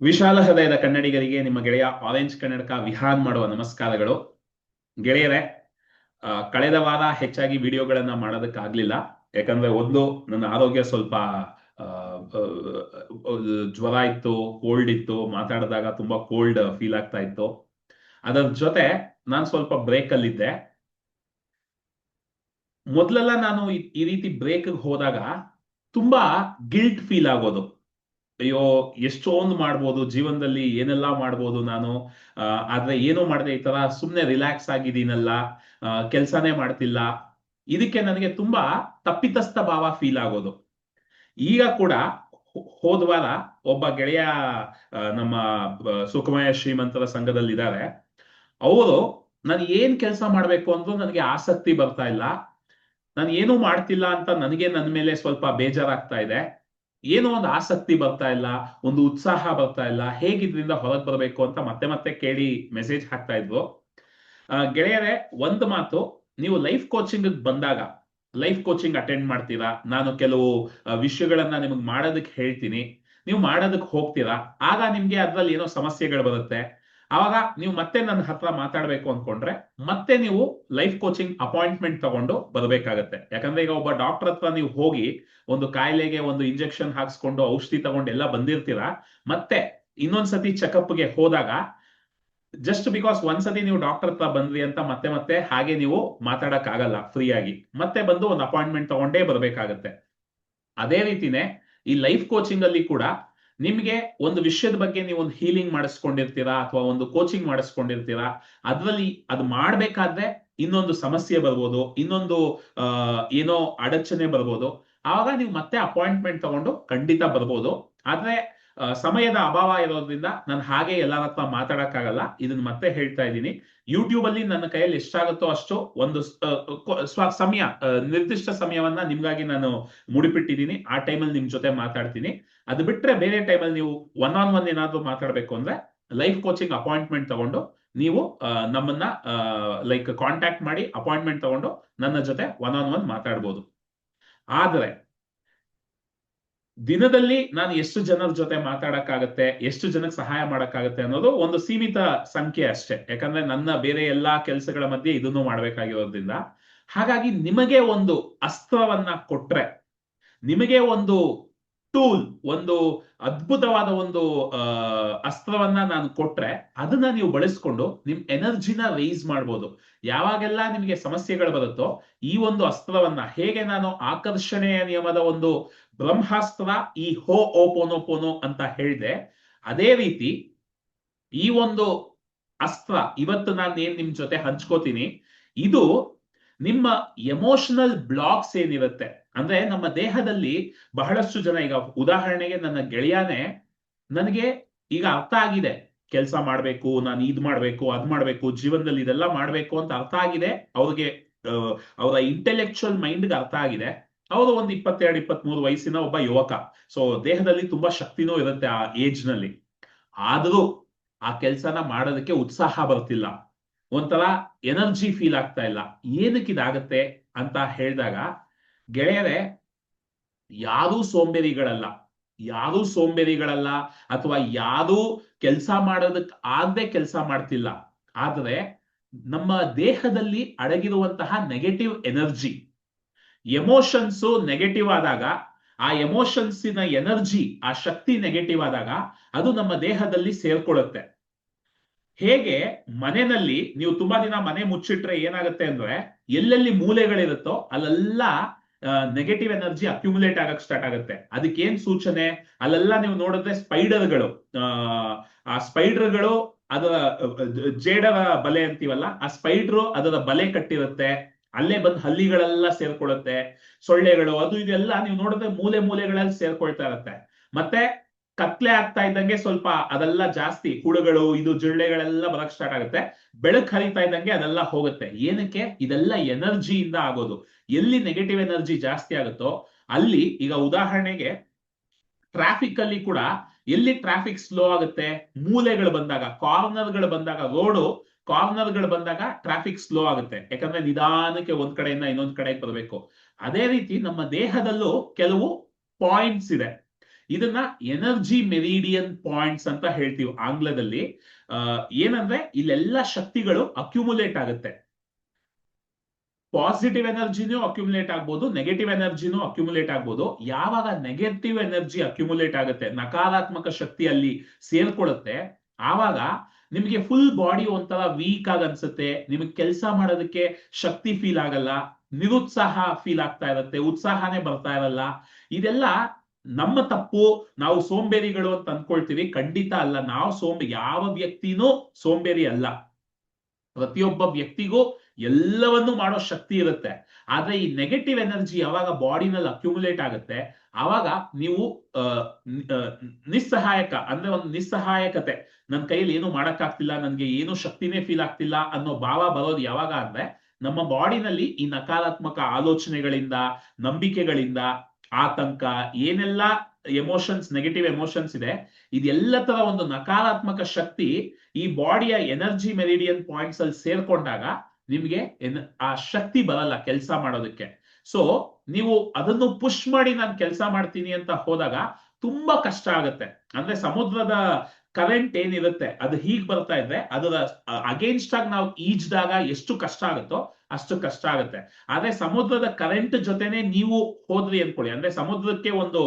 ವಿಶಾಲ ಹೃದಯದ ಕನ್ನಡಿಗರಿಗೆ ನಿಮ್ಮ ಗೆಳೆಯ ಆರೆಂಜ್ ಕನ್ನಡಕ ವಿಹಾನ್ ಮಾಡುವ ನಮಸ್ಕಾರಗಳು. ಗೆಳೆಯರೇ ಕಳೆದ ವಾರ ಹೆಚ್ಚಾಗಿ ವಿಡಿಯೋಗಳನ್ನ ಮಾಡೋದಕ್ಕಾಗ್ಲಿಲ್ಲ. ಯಾಕಂದ್ರೆ ಒಂದು, ನನ್ನ ಆರೋಗ್ಯ ಸ್ವಲ್ಪ ಜ್ವರ ಇತ್ತು ಕೋಲ್ಡ್ ಇತ್ತು, ಮಾತಾಡಿದಾಗ ತುಂಬಾ ಕೋಲ್ಡ್ ಫೀಲ್ ಆಗ್ತಾ ಇತ್ತು. ಅದರ ಜೊತೆ ನಾನು ಸ್ವಲ್ಪ ಬ್ರೇಕ್ ಅಲ್ಲಿದ್ದೆ. ಮೊದ್ಲೆಲ್ಲ ನಾನು ಈ ರೀತಿ ಬ್ರೇಕ್ ಹೋದಾಗ ತುಂಬಾ ಗಿಲ್ಟ್ ಫೀಲ್ ಆಗೋದು. ಅಯ್ಯೋ, ಎಷ್ಟೊಂದು ಮಾಡ್ಬೋದು, ಜೀವನದಲ್ಲಿ ಏನೆಲ್ಲ ಮಾಡ್ಬೋದು ನಾನು? ಆದರೆ ಏನು ಮಾಡದೆ ಈ ತರ ಸುಮ್ನೆ ರಿಲ್ಯಾಕ್ಸ್ ಆಗಿದ್ದೀನಲ್ಲ ಕೆಲಸನೇ ಮಾಡ್ತಿಲ್ಲ. ಇದಕ್ಕೆ ನನಗೆ ತುಂಬಾ ತಪ್ಪಿತಸ್ಥ ಭಾವ ಫೀಲ್ ಆಗೋದು. ಈಗ ಕೂಡ ಹೋದ್ವಾರ ಹೋದ ವಾರ ಒಬ್ಬ ಗೆಳೆಯ ನಮ್ಮ ಸುಖಮಯ ಶ್ರೀಮಂತರ ಸಂಘದಲ್ಲಿದ್ದಾರೆ. ಅವರು, ನಾನು ಏನ್ ಕೆಲಸ ಮಾಡ್ಬೇಕು ಅಂದ್ರೂ ನನಗೆ ಆಸಕ್ತಿ ಬರ್ತಾ ಇಲ್ಲ. ನಾನು ಏನೂ ಮಾಡ್ತಿಲ್ಲ ಅಂತ ನನಗೆ ನನ್ನ ಮೇಲೆ ಸ್ವಲ್ಪ ಬೇಜಾರಾಗ್ತಾ ಇದೆ. ಏನೋ ಒಂದು ಆಸಕ್ತಿ ಬರ್ತಾ ಇಲ್ಲ, ಒಂದು ಉತ್ಸಾಹ ಬರ್ತಾ ಇಲ್ಲ, ಹೇಗಿದ್ರಿಂದ ಹೊರಗೆ ಬರಬೇಕು ಅಂತ ಮತ್ತೆ ಮತ್ತೆ ಕೇಳಿ ಮೆಸೇಜ್ ಹಾಕ್ತಾ ಇದ್ರು ಗೆಳೆಯರೇ, ಒಂದು ಮಾತು, ನೀವು ಲೈಫ್ ಕೋಚಿಂಗ್ ಬಂದಾಗ ಲೈಫ್ ಕೋಚಿಂಗ್ ಅಟೆಂಡ್ ಮಾಡ್ತೀರಾ? ನಾನು ಕೆಲವು ವಿಷಯಗಳನ್ನ ನಿಮಗೆ ಮಾಡೋದಕ್ಕೆ ಹೇಳ್ತೀನಿ. ನೀವು ಮಾಡೋದಕ್ಕೆ ಹೋಗ್ತೀರಾ? ಆಗ ನಿಮ್ಗೆ ಅದ್ರಲ್ಲಿ ಏನೋ ಸಮಸ್ಯೆಗಳು ಬರುತ್ತೆ. ಆವಾಗ ನೀವು ಮತ್ತೆ ನನ್ನ ಹತ್ರ ಮಾತಾಡ್ಬೇಕು ಅನ್ಕೊಂಡ್ರೆ ಮತ್ತೆ ನೀವು ಲೈಫ್ ಕೋಚಿಂಗ್ ಅಪಾಯಿಂಟ್ಮೆಂಟ್ ತಗೊಂಡು ಬರಬೇಕಾಗತ್ತೆ. ಯಾಕಂದ್ರೆ ಈಗ ಒಬ್ಬ ಡಾಕ್ಟರ್ ಹತ್ರ ನೀವು ಹೋಗಿ ಒಂದು ಕಾಯಿಲೆಗೆ ಒಂದು ಇಂಜೆಕ್ಷನ್ ಹಾಕ್ಸ್ಕೊಂಡು ಔಷಧಿ ತಗೊಂಡು ಎಲ್ಲ ಬಂದಿರ್ತೀರಾ, ಮತ್ತೆ ಇನ್ನೊಂದ್ಸತಿ ಚೆಕಪ್ಗೆ ಹೋದಾಗ ಜಸ್ಟ್ ಬಿಕಾಸ್ ಒಂದ್ಸತಿ ನೀವು ಡಾಕ್ಟರ್ ಹತ್ರ ಬಂದ್ರಿ ಅಂತ ಮತ್ತೆ ಮತ್ತೆ ಹಾಗೆ ನೀವು ಮಾತಾಡಕ್ ಆಗಲ್ಲ ಫ್ರೀ ಮತ್ತೆ ಬಂದು ಒಂದು ಅಪಾಯಿಂಟ್ಮೆಂಟ್ ತಗೊಂಡೇ ಬರಬೇಕಾಗತ್ತೆ. ಅದೇ ರೀತಿನೇ ಈ ಲೈಫ್ ಕೋಚಿಂಗ್ ಅಲ್ಲಿ ಕೂಡ ನಿಮ್ಗೆ ಒಂದು ವಿಷಯದ ಬಗ್ಗೆ ನೀವು ಒಂದು ಹೀಲಿಂಗ್ ಮಾಡಿಸ್ಕೊಂಡಿರ್ತೀರಾ ಅಥವಾ ಒಂದು ಕೋಚಿಂಗ್ ಮಾಡಿಸ್ಕೊಂಡಿರ್ತೀರಾ? ಅದ್ರಲ್ಲಿ ಅದು ಮಾಡ್ಬೇಕಾದ್ರೆ ಇನ್ನೊಂದು ಸಮಸ್ಯೆ ಬರ್ಬೋದು, ಇನ್ನೊಂದು ಏನೋ ಅಡಚಣೆ ಬರ್ಬೋದು. ಆವಾಗ ನೀವು ಮತ್ತೆ ಅಪಾಯಿಂಟ್ಮೆಂಟ್ ತಗೊಂಡು ಖಂಡಿತ ಬರ್ಬೋದು. ಆದ್ರೆ ಸಮಯದ ಅಭಾವ ಇರೋದ್ರಿಂದ ನಾನು ಹಾಗೆ ಎಲ್ಲರ ಹತ್ರ ಮಾತಾಡಕ್ಕಾಗಲ್ಲ. ಇದನ್ನ ಮತ್ತೆ ಹೇಳ್ತಾ ಇದ್ದೀನಿ. ಯೂಟ್ಯೂಬ್ ಅಲ್ಲಿ ನನ್ನ ಕೈಯಲ್ಲಿ ಎಷ್ಟಾಗುತ್ತೋ ಅಷ್ಟು ಒಂದು ಸಮಯ ನಿರ್ದಿಷ್ಟ ಸಮಯವನ್ನ ನಿಮ್ಗಾಗಿ ನಾನು ಮುಡಿಪಿಟ್ಟಿದ್ದೀನಿ. ಆ ಟೈಮಲ್ಲಿ ನಿಮ್ ಜೊತೆ ಮಾತಾಡ್ತೀನಿ. ಅದು ಬಿಟ್ರೆ ಬೇರೆ ಟೈಮಲ್ಲಿ ನೀವು ಒನ್ ಆನ್ ಒನ್ ಏನಾದ್ರು ಮಾತಾಡಬೇಕು ಅಂದ್ರೆ ಲೈಫ್ ಕೋಚಿಂಗ್ ಅಪಾಯಿಂಟ್ಮೆಂಟ್ ತಗೊಂಡು ನೀವು ನಮ್ಮನ್ನ ಲೈಕ್ ಕಾಂಟ್ಯಾಕ್ಟ್ ಮಾಡಿ ಅಪಾಯಿಂಟ್ಮೆಂಟ್ ತಗೊಂಡು ನನ್ನ ಜೊತೆ ಒನ್ ಆನ್ ಒನ್ ಮಾತಾಡ್ಬೋದು. ಆದರೆ ದಿನದಲ್ಲಿ ನಾನು ಎಷ್ಟು ಜನರ ಜೊತೆ ಮಾತಾಡಕ್ಕಾಗತ್ತೆ, ಎಷ್ಟು ಜನಕ್ಕೆ ಸಹಾಯ ಮಾಡಕ್ಕಾಗತ್ತೆ ಅನ್ನೋದು ಒಂದು ಸೀಮಿತ ಸಂಖ್ಯೆ ಅಷ್ಟೇ. ಯಾಕಂದ್ರೆ ನನ್ನ ಬೇರೆ ಎಲ್ಲಾ ಕೆಲಸಗಳ ಮಧ್ಯೆ ಇದನ್ನು ಮಾಡ್ಬೇಕಾಗಿರೋದ್ರಿಂದ. ಹಾಗಾಗಿ ನಿಮಗೆ ಒಂದು ಅಸ್ತ್ರವನ್ನ ಕೊಟ್ರೆ, ನಿಮಗೆ ಒಂದು ಟೂಲ್ ಒಂದು ಅದ್ಭುತವಾದ ಒಂದು ಅಸ್ತ್ರವನ್ನ ನಾನು ಕೊಟ್ರೆ ಅದನ್ನ ನೀವು ಬಳಸ್ಕೊಂಡು ನಿಮ್ ಎನರ್ಜಿನ ರೈಸ್ ಮಾಡ್ಬೋದು. ಯಾವಾಗೆಲ್ಲ ನಿಮಗೆ ಸಮಸ್ಯೆಗಳು ಬರುತ್ತೋ ಈ ಒಂದು ಅಸ್ತ್ರವನ್ನ ಹೇಗೆ ನಾನು ಆಕರ್ಷಣೆಯ ನಿಯಮದ ಒಂದು ಬ್ರಹ್ಮಾಸ್ತ್ರ ಈ ಹೋ ಓಪೋನೋಪೋನೋ ಅಂತ ಹೇಳಿದೆ, ಅದೇ ರೀತಿ ಈ ಒಂದು ಅಸ್ತ್ರ ಇವತ್ತು ನಾನು ಏನ್ ನಿಮ್ ಜೊತೆ ಹಂಚ್ಕೋತೀನಿ, ಇದು ನಿಮ್ಮ ಎಮೋಷನಲ್ ಬ್ಲಾಕ್ಸ್ ಏನಿರುತ್ತೆ. ಅಂದ್ರೆ ನಮ್ಮ ದೇಹದಲ್ಲಿ ಬಹಳಷ್ಟು ಜನ, ಈಗ ಉದಾಹರಣೆಗೆ ನನ್ನ ಗೆಳೆಯನೇ, ನನಗೆ ಈಗ ಅರ್ಥ ಆಗಿದೆ. ಕೆಲಸ ಮಾಡ್ಬೇಕು, ನಾನು ಇದ್ ಮಾಡ್ಬೇಕು, ಅದ್ ಮಾಡ್ಬೇಕು, ಜೀವನದಲ್ಲಿ ಇದೆಲ್ಲ ಮಾಡ್ಬೇಕು ಅಂತ ಅರ್ಥ ಆಗಿದೆ. ಅವ್ರಿಗೆ ಅವರ ಇಂಟೆಲೆಕ್ಚುಯಲ್ ಮೈಂಡ್ಗೆ ಅರ್ಥ ಆಗಿದೆ. ಅವರು ಒಂದು ಇಪ್ಪತ್ತೆರಡು, ಇಪ್ಪತ್ಮೂರು ವಯಸ್ಸಿನ ಒಬ್ಬ ಯುವಕ. ಸೊ ದೇಹದಲ್ಲಿ ತುಂಬಾ ಶಕ್ತಿನೂ ಇರುತ್ತೆ ಆ ಏಜ್ನಲ್ಲಿ. ಆದರೂ ಆ ಕೆಲಸನ ಮಾಡೋದಕ್ಕೆ ಉತ್ಸಾಹ ಬರ್ತಿಲ್ಲ. ಒಂಥರ ಎನರ್ಜಿ ಫೀಲ್ ಆಗ್ತಾ ಇಲ್ಲ. ಏನಕ್ಕೆ ಇದಾಗತ್ತೆ ಅಂತ ಹೇಳಿದಾಗ ಗೆಳೆಯರೇ ಯಾರೂ ಸೋಂಬೇರಿಗಳಲ್ಲ. ಯಾರೂ ಸೋಂಬೇರಿಗಳಲ್ಲ ಅಥವಾ ಯಾರೂ ಕೆಲಸ ಮಾಡೋದಕ್ಕೆ ಆಗದೆ ಕೆಲಸ ಮಾಡ್ತಿಲ್ಲ. ಆದರೆ ನಮ್ಮ ದೇಹದಲ್ಲಿ ಅಡಗಿರುವಂತಹ ನೆಗೆಟಿವ್ ಎನರ್ಜಿ ಎಮೋಷನ್ಸ್ ನೆಗೆಟಿವ್ ಆದಾಗ, ಆ ಎಮೋಷನ್ಸಿನ ಎನರ್ಜಿ ಆ ಶಕ್ತಿ ನೆಗೆಟಿವ್ ಆದಾಗ ಅದು ನಮ್ಮ ದೇಹದಲ್ಲಿ ಸೇರ್ಕೊಳ್ಳುತ್ತೆ. ಹೇಗೆ? ಮನೆಯಲ್ಲಿ, ನೀವು ತುಂಬಾ ದಿನ ಮನೆ ಮುಚ್ಚಿಟ್ರೆ ಏನಾಗುತ್ತೆ ಅಂದ್ರೆ, ಎಲ್ಲೆಲ್ಲಿ ಮೂಲೆಗಳಿರುತ್ತೋ ಅಲ್ಲೆಲ್ಲ ನೆಗೆಟಿವ್ ಎನರ್ಜಿ ಅಕ್ಯುಮುಲೇಟ್ ಆಗಕ್ ಸ್ಟಾರ್ಟ್ ಆಗುತ್ತೆ. ಅದಕ್ಕೆ ಏನ್ ಸೂಚನೆ? ಅಲ್ಲೆಲ್ಲ ನೀವು ನೋಡಿದ್ರೆ ಸ್ಪೈಡರ್ಗಳು ಆ ಸ್ಪೈಡರ್ಗಳು ಅದರ ಜೇಡರ ಬಲೆ ಅಂತೀವಲ್ಲ, ಆ ಸ್ಪೈಡ್ರು ಅದರ ಬಲೆ ಕಟ್ಟಿರುತ್ತೆ. ಅಲ್ಲೇ ಬಂದ್ ಹಲ್ಲಿಗಳೆಲ್ಲ ಸೇರ್ಕೊಳ್ಳುತ್ತೆ ಸೊಳ್ಳೆಗಳು, ಅದು ಇದೆಲ್ಲ ನೀವು ನೋಡಿದ್ರೆ ಮೂಲೆ ಮೂಲೆಗಳಲ್ಲಿ ಸೇರ್ಕೊಳ್ತಾ ಇರುತ್ತೆ. ಮತ್ತೆ ಕತ್ಲೆ ಆಗ್ತಾ ಇದ್ದಂಗೆ ಸ್ವಲ್ಪ ಅದೆಲ್ಲ ಜಾಸ್ತಿ ಹುಳುಗಳು, ಇದು ಜಿಳ್ಳೆಗಳೆಲ್ಲ ಬರಕ್ ಸ್ಟಾರ್ಟ್ ಆಗುತ್ತೆ. ಬೆಳಕು ಹರಿತಾ ಇದ್ದಂಗೆ ಅದೆಲ್ಲ ಹೋಗುತ್ತೆ. ಏನಕ್ಕೆ? ಇದೆಲ್ಲ ಎನರ್ಜಿಯಿಂದ ಆಗೋದು. ಎಲ್ಲಿ ನೆಗೆಟಿವ್ ಎನರ್ಜಿ ಜಾಸ್ತಿ ಆಗುತ್ತೋ ಅಲ್ಲಿ ಈಗ ಉದಾಹರಣೆಗೆ ಟ್ರಾಫಿಕ್ ಅಲ್ಲಿ ಕೂಡ ಎಲ್ಲಿ ಟ್ರಾಫಿಕ್ ಸ್ಲೋ ಆಗುತ್ತೆ? ಮೂಲೆಗಳು ಬಂದಾಗ ಕಾರ್ನರ್ಗಳು ಬಂದಾಗ ರೋಡು ಕಾರ್ನರ್ಗಳು ಬಂದಾಗ ಟ್ರಾಫಿಕ್ ಸ್ಲೋ ಆಗುತ್ತೆ. ಯಾಕಂದ್ರೆ ನಿಧಾನಕ್ಕೆ ಒಂದ್ ಕಡೆಯಿಂದ ಇನ್ನೊಂದ್ ಕಡೆಗೆ ಬರಬೇಕು. ಅದೇ ರೀತಿ ನಮ್ಮ ದೇಹದಲ್ಲೂ ಕೆಲವು ಪಾಯಿಂಟ್ಸ್ ಇದೆ. ಇದನ್ನ ಎನರ್ಜಿ ಮೆರಿಡಿಯನ್ ಪಾಯಿಂಟ್ಸ್ ಅಂತ ಹೇಳ್ತೀವಿ ಆಂಗ್ಲದಲ್ಲಿ. ಏನಂದ್ರೆ ಇಲ್ಲೆಲ್ಲ ಶಕ್ತಿಗಳು ಅಕ್ಯುಮುಲೇಟ್ ಆಗುತ್ತೆ. ಪಾಸಿಟಿವ್ ಎನರ್ಜಿನೂ ಅಕ್ಯುಮುಲೇಟ್ ಆಗ್ಬೋದು, ನೆಗೆಟಿವ್ ಎನರ್ಜಿನೂ ಅಕ್ಯುಮುಲೇಟ್ ಆಗ್ಬೋದು. ಯಾವಾಗ ನೆಗೆಟಿವ್ ಎನರ್ಜಿ ಅಕ್ಯುಮುಲೇಟ್ ಆಗುತ್ತೆ, ನಕಾರಾತ್ಮಕ ಶಕ್ತಿ ಅಲ್ಲಿ ಸೇರ್ಕೊಳ್ಳುತ್ತೆ ಆವಾಗ ನಿಮಗೆ ಫುಲ್ ಬಾಡಿ ಒಂಥರ ವೀಕ್ ಆಗಿ ಅನ್ಸುತ್ತೆ, ನಿಮಗೆ ಕೆಲಸ ಮಾಡೋದಕ್ಕೆ ಶಕ್ತಿ ಫೀಲ್ ಆಗಲ್ಲ, ನಿರುತ್ಸಾಹ ಫೀಲ್ ಆಗ್ತಾ ಇರುತ್ತೆ, ಉತ್ಸಾಹನೇ ಬರ್ತಾ ಇರಲ್ಲ. ಇದೆಲ್ಲ ನಮ್ಮ ತಪ್ಪು, ನಾವು ಸೋಂಬೇರಿಗಳು ಅಂತ ಅನ್ಕೊಳ್ತೀವಿ ಖಂಡಿತ ಅಲ್ಲ. ನಾವು ಸೋಂಬೆ, ಯಾವ ವ್ಯಕ್ತಿನೂ ಸೋಂಬೇರಿ ಅಲ್ಲ. ಪ್ರತಿಯೊಬ್ಬ ವ್ಯಕ್ತಿಗೂ ಎಲ್ಲವನ್ನೂ ಮಾಡೋ ಶಕ್ತಿ ಇರುತ್ತೆ. ಆದ್ರೆ ಈ ನೆಗೆಟಿವ್ ಎನರ್ಜಿ ಯಾವಾಗ ಬಾಡಿನಲ್ಲಿ ಅಕ್ಯುಮುಲೇಟ್ ಆಗುತ್ತೆ, ಆವಾಗ ನೀವು ನಿಸ್ಸಹಾಯಕ, ಅಂದ್ರೆ ಒಂದು ನಿಸ್ಸಹಾಯಕತೆ. ನನ್ನ ಕೈಯಲ್ಲಿ ಏನು ಮಾಡಕ್ಕಾಗ್ತಿಲ್ಲ, ನನ್ಗೆ ಏನು ಶಕ್ತಿನೇ ಫೀಲ್ ಆಗ್ತಿಲ್ಲ ಅನ್ನೋ ಭಾವ ಬರೋದು ಯಾವಾಗ ಅಂದ್ರೆ, ನಮ್ಮ ಬಾಡಿನಲ್ಲಿ ಈ ನಕಾರಾತ್ಮಕ ಆಲೋಚನೆಗಳಿಂದ, ನಂಬಿಕೆಗಳಿಂದ ಆತಂಕ, ಏನೆಲ್ಲ ಎಮೋಷನ್ಸ್ ನೆಗೆಟಿವ್ ಎಮೋಷನ್ಸ್ ಇದೆ, ಇದೆಲ್ಲ ತರ ಒಂದು ನಕಾರಾತ್ಮಕ ಶಕ್ತಿ ಈ ಬಾಡಿಯ ಎನರ್ಜಿ ಮೆರಿಡಿಯನ್ ಪಾಯಿಂಟ್ಸ್ ಅಲ್ಲಿ ಸೇರ್ಕೊಂಡಾಗ ನಿಮ್ಗೆ ಆ ಶಕ್ತಿ ಬರಲ್ಲ ಕೆಲಸ ಮಾಡೋದಕ್ಕೆ. ಸೊ ನೀವು ಅದನ್ನು ಪುಷ್ ಮಾಡಿ ನಾನು ಕೆಲಸ ಮಾಡ್ತೀನಿ ಅಂತ ಹೋದಾಗ ತುಂಬಾ ಕಷ್ಟ ಆಗುತ್ತೆ. ಅಂದ್ರೆ ಸಮುದ್ರದ ಕರೆಂಟ್ ಏನಿರುತ್ತೆ, ಅದು ಹೀಗ್ ಬರ್ತಾ ಇದ್ರೆ ಅದರ ಅಗೇನ್ಸ್ಟ್ ಆಗಿ ನಾವು ಈಜ್ದಾಗ ಎಷ್ಟು ಕಷ್ಟ ಆಗುತ್ತೋ ಅಷ್ಟು ಕಷ್ಟ ಆಗುತ್ತೆ. ಆದ್ರೆ ಸಮುದ್ರದ ಕರೆಂಟ್ ಜೊತೆನೆ ನೀವು ಹೋದ್ರಿ ಅನ್ಕೊಳ್ಳಿ. ಅಂದ್ರೆ ಸಮುದ್ರಕ್ಕೆ ಒಂದು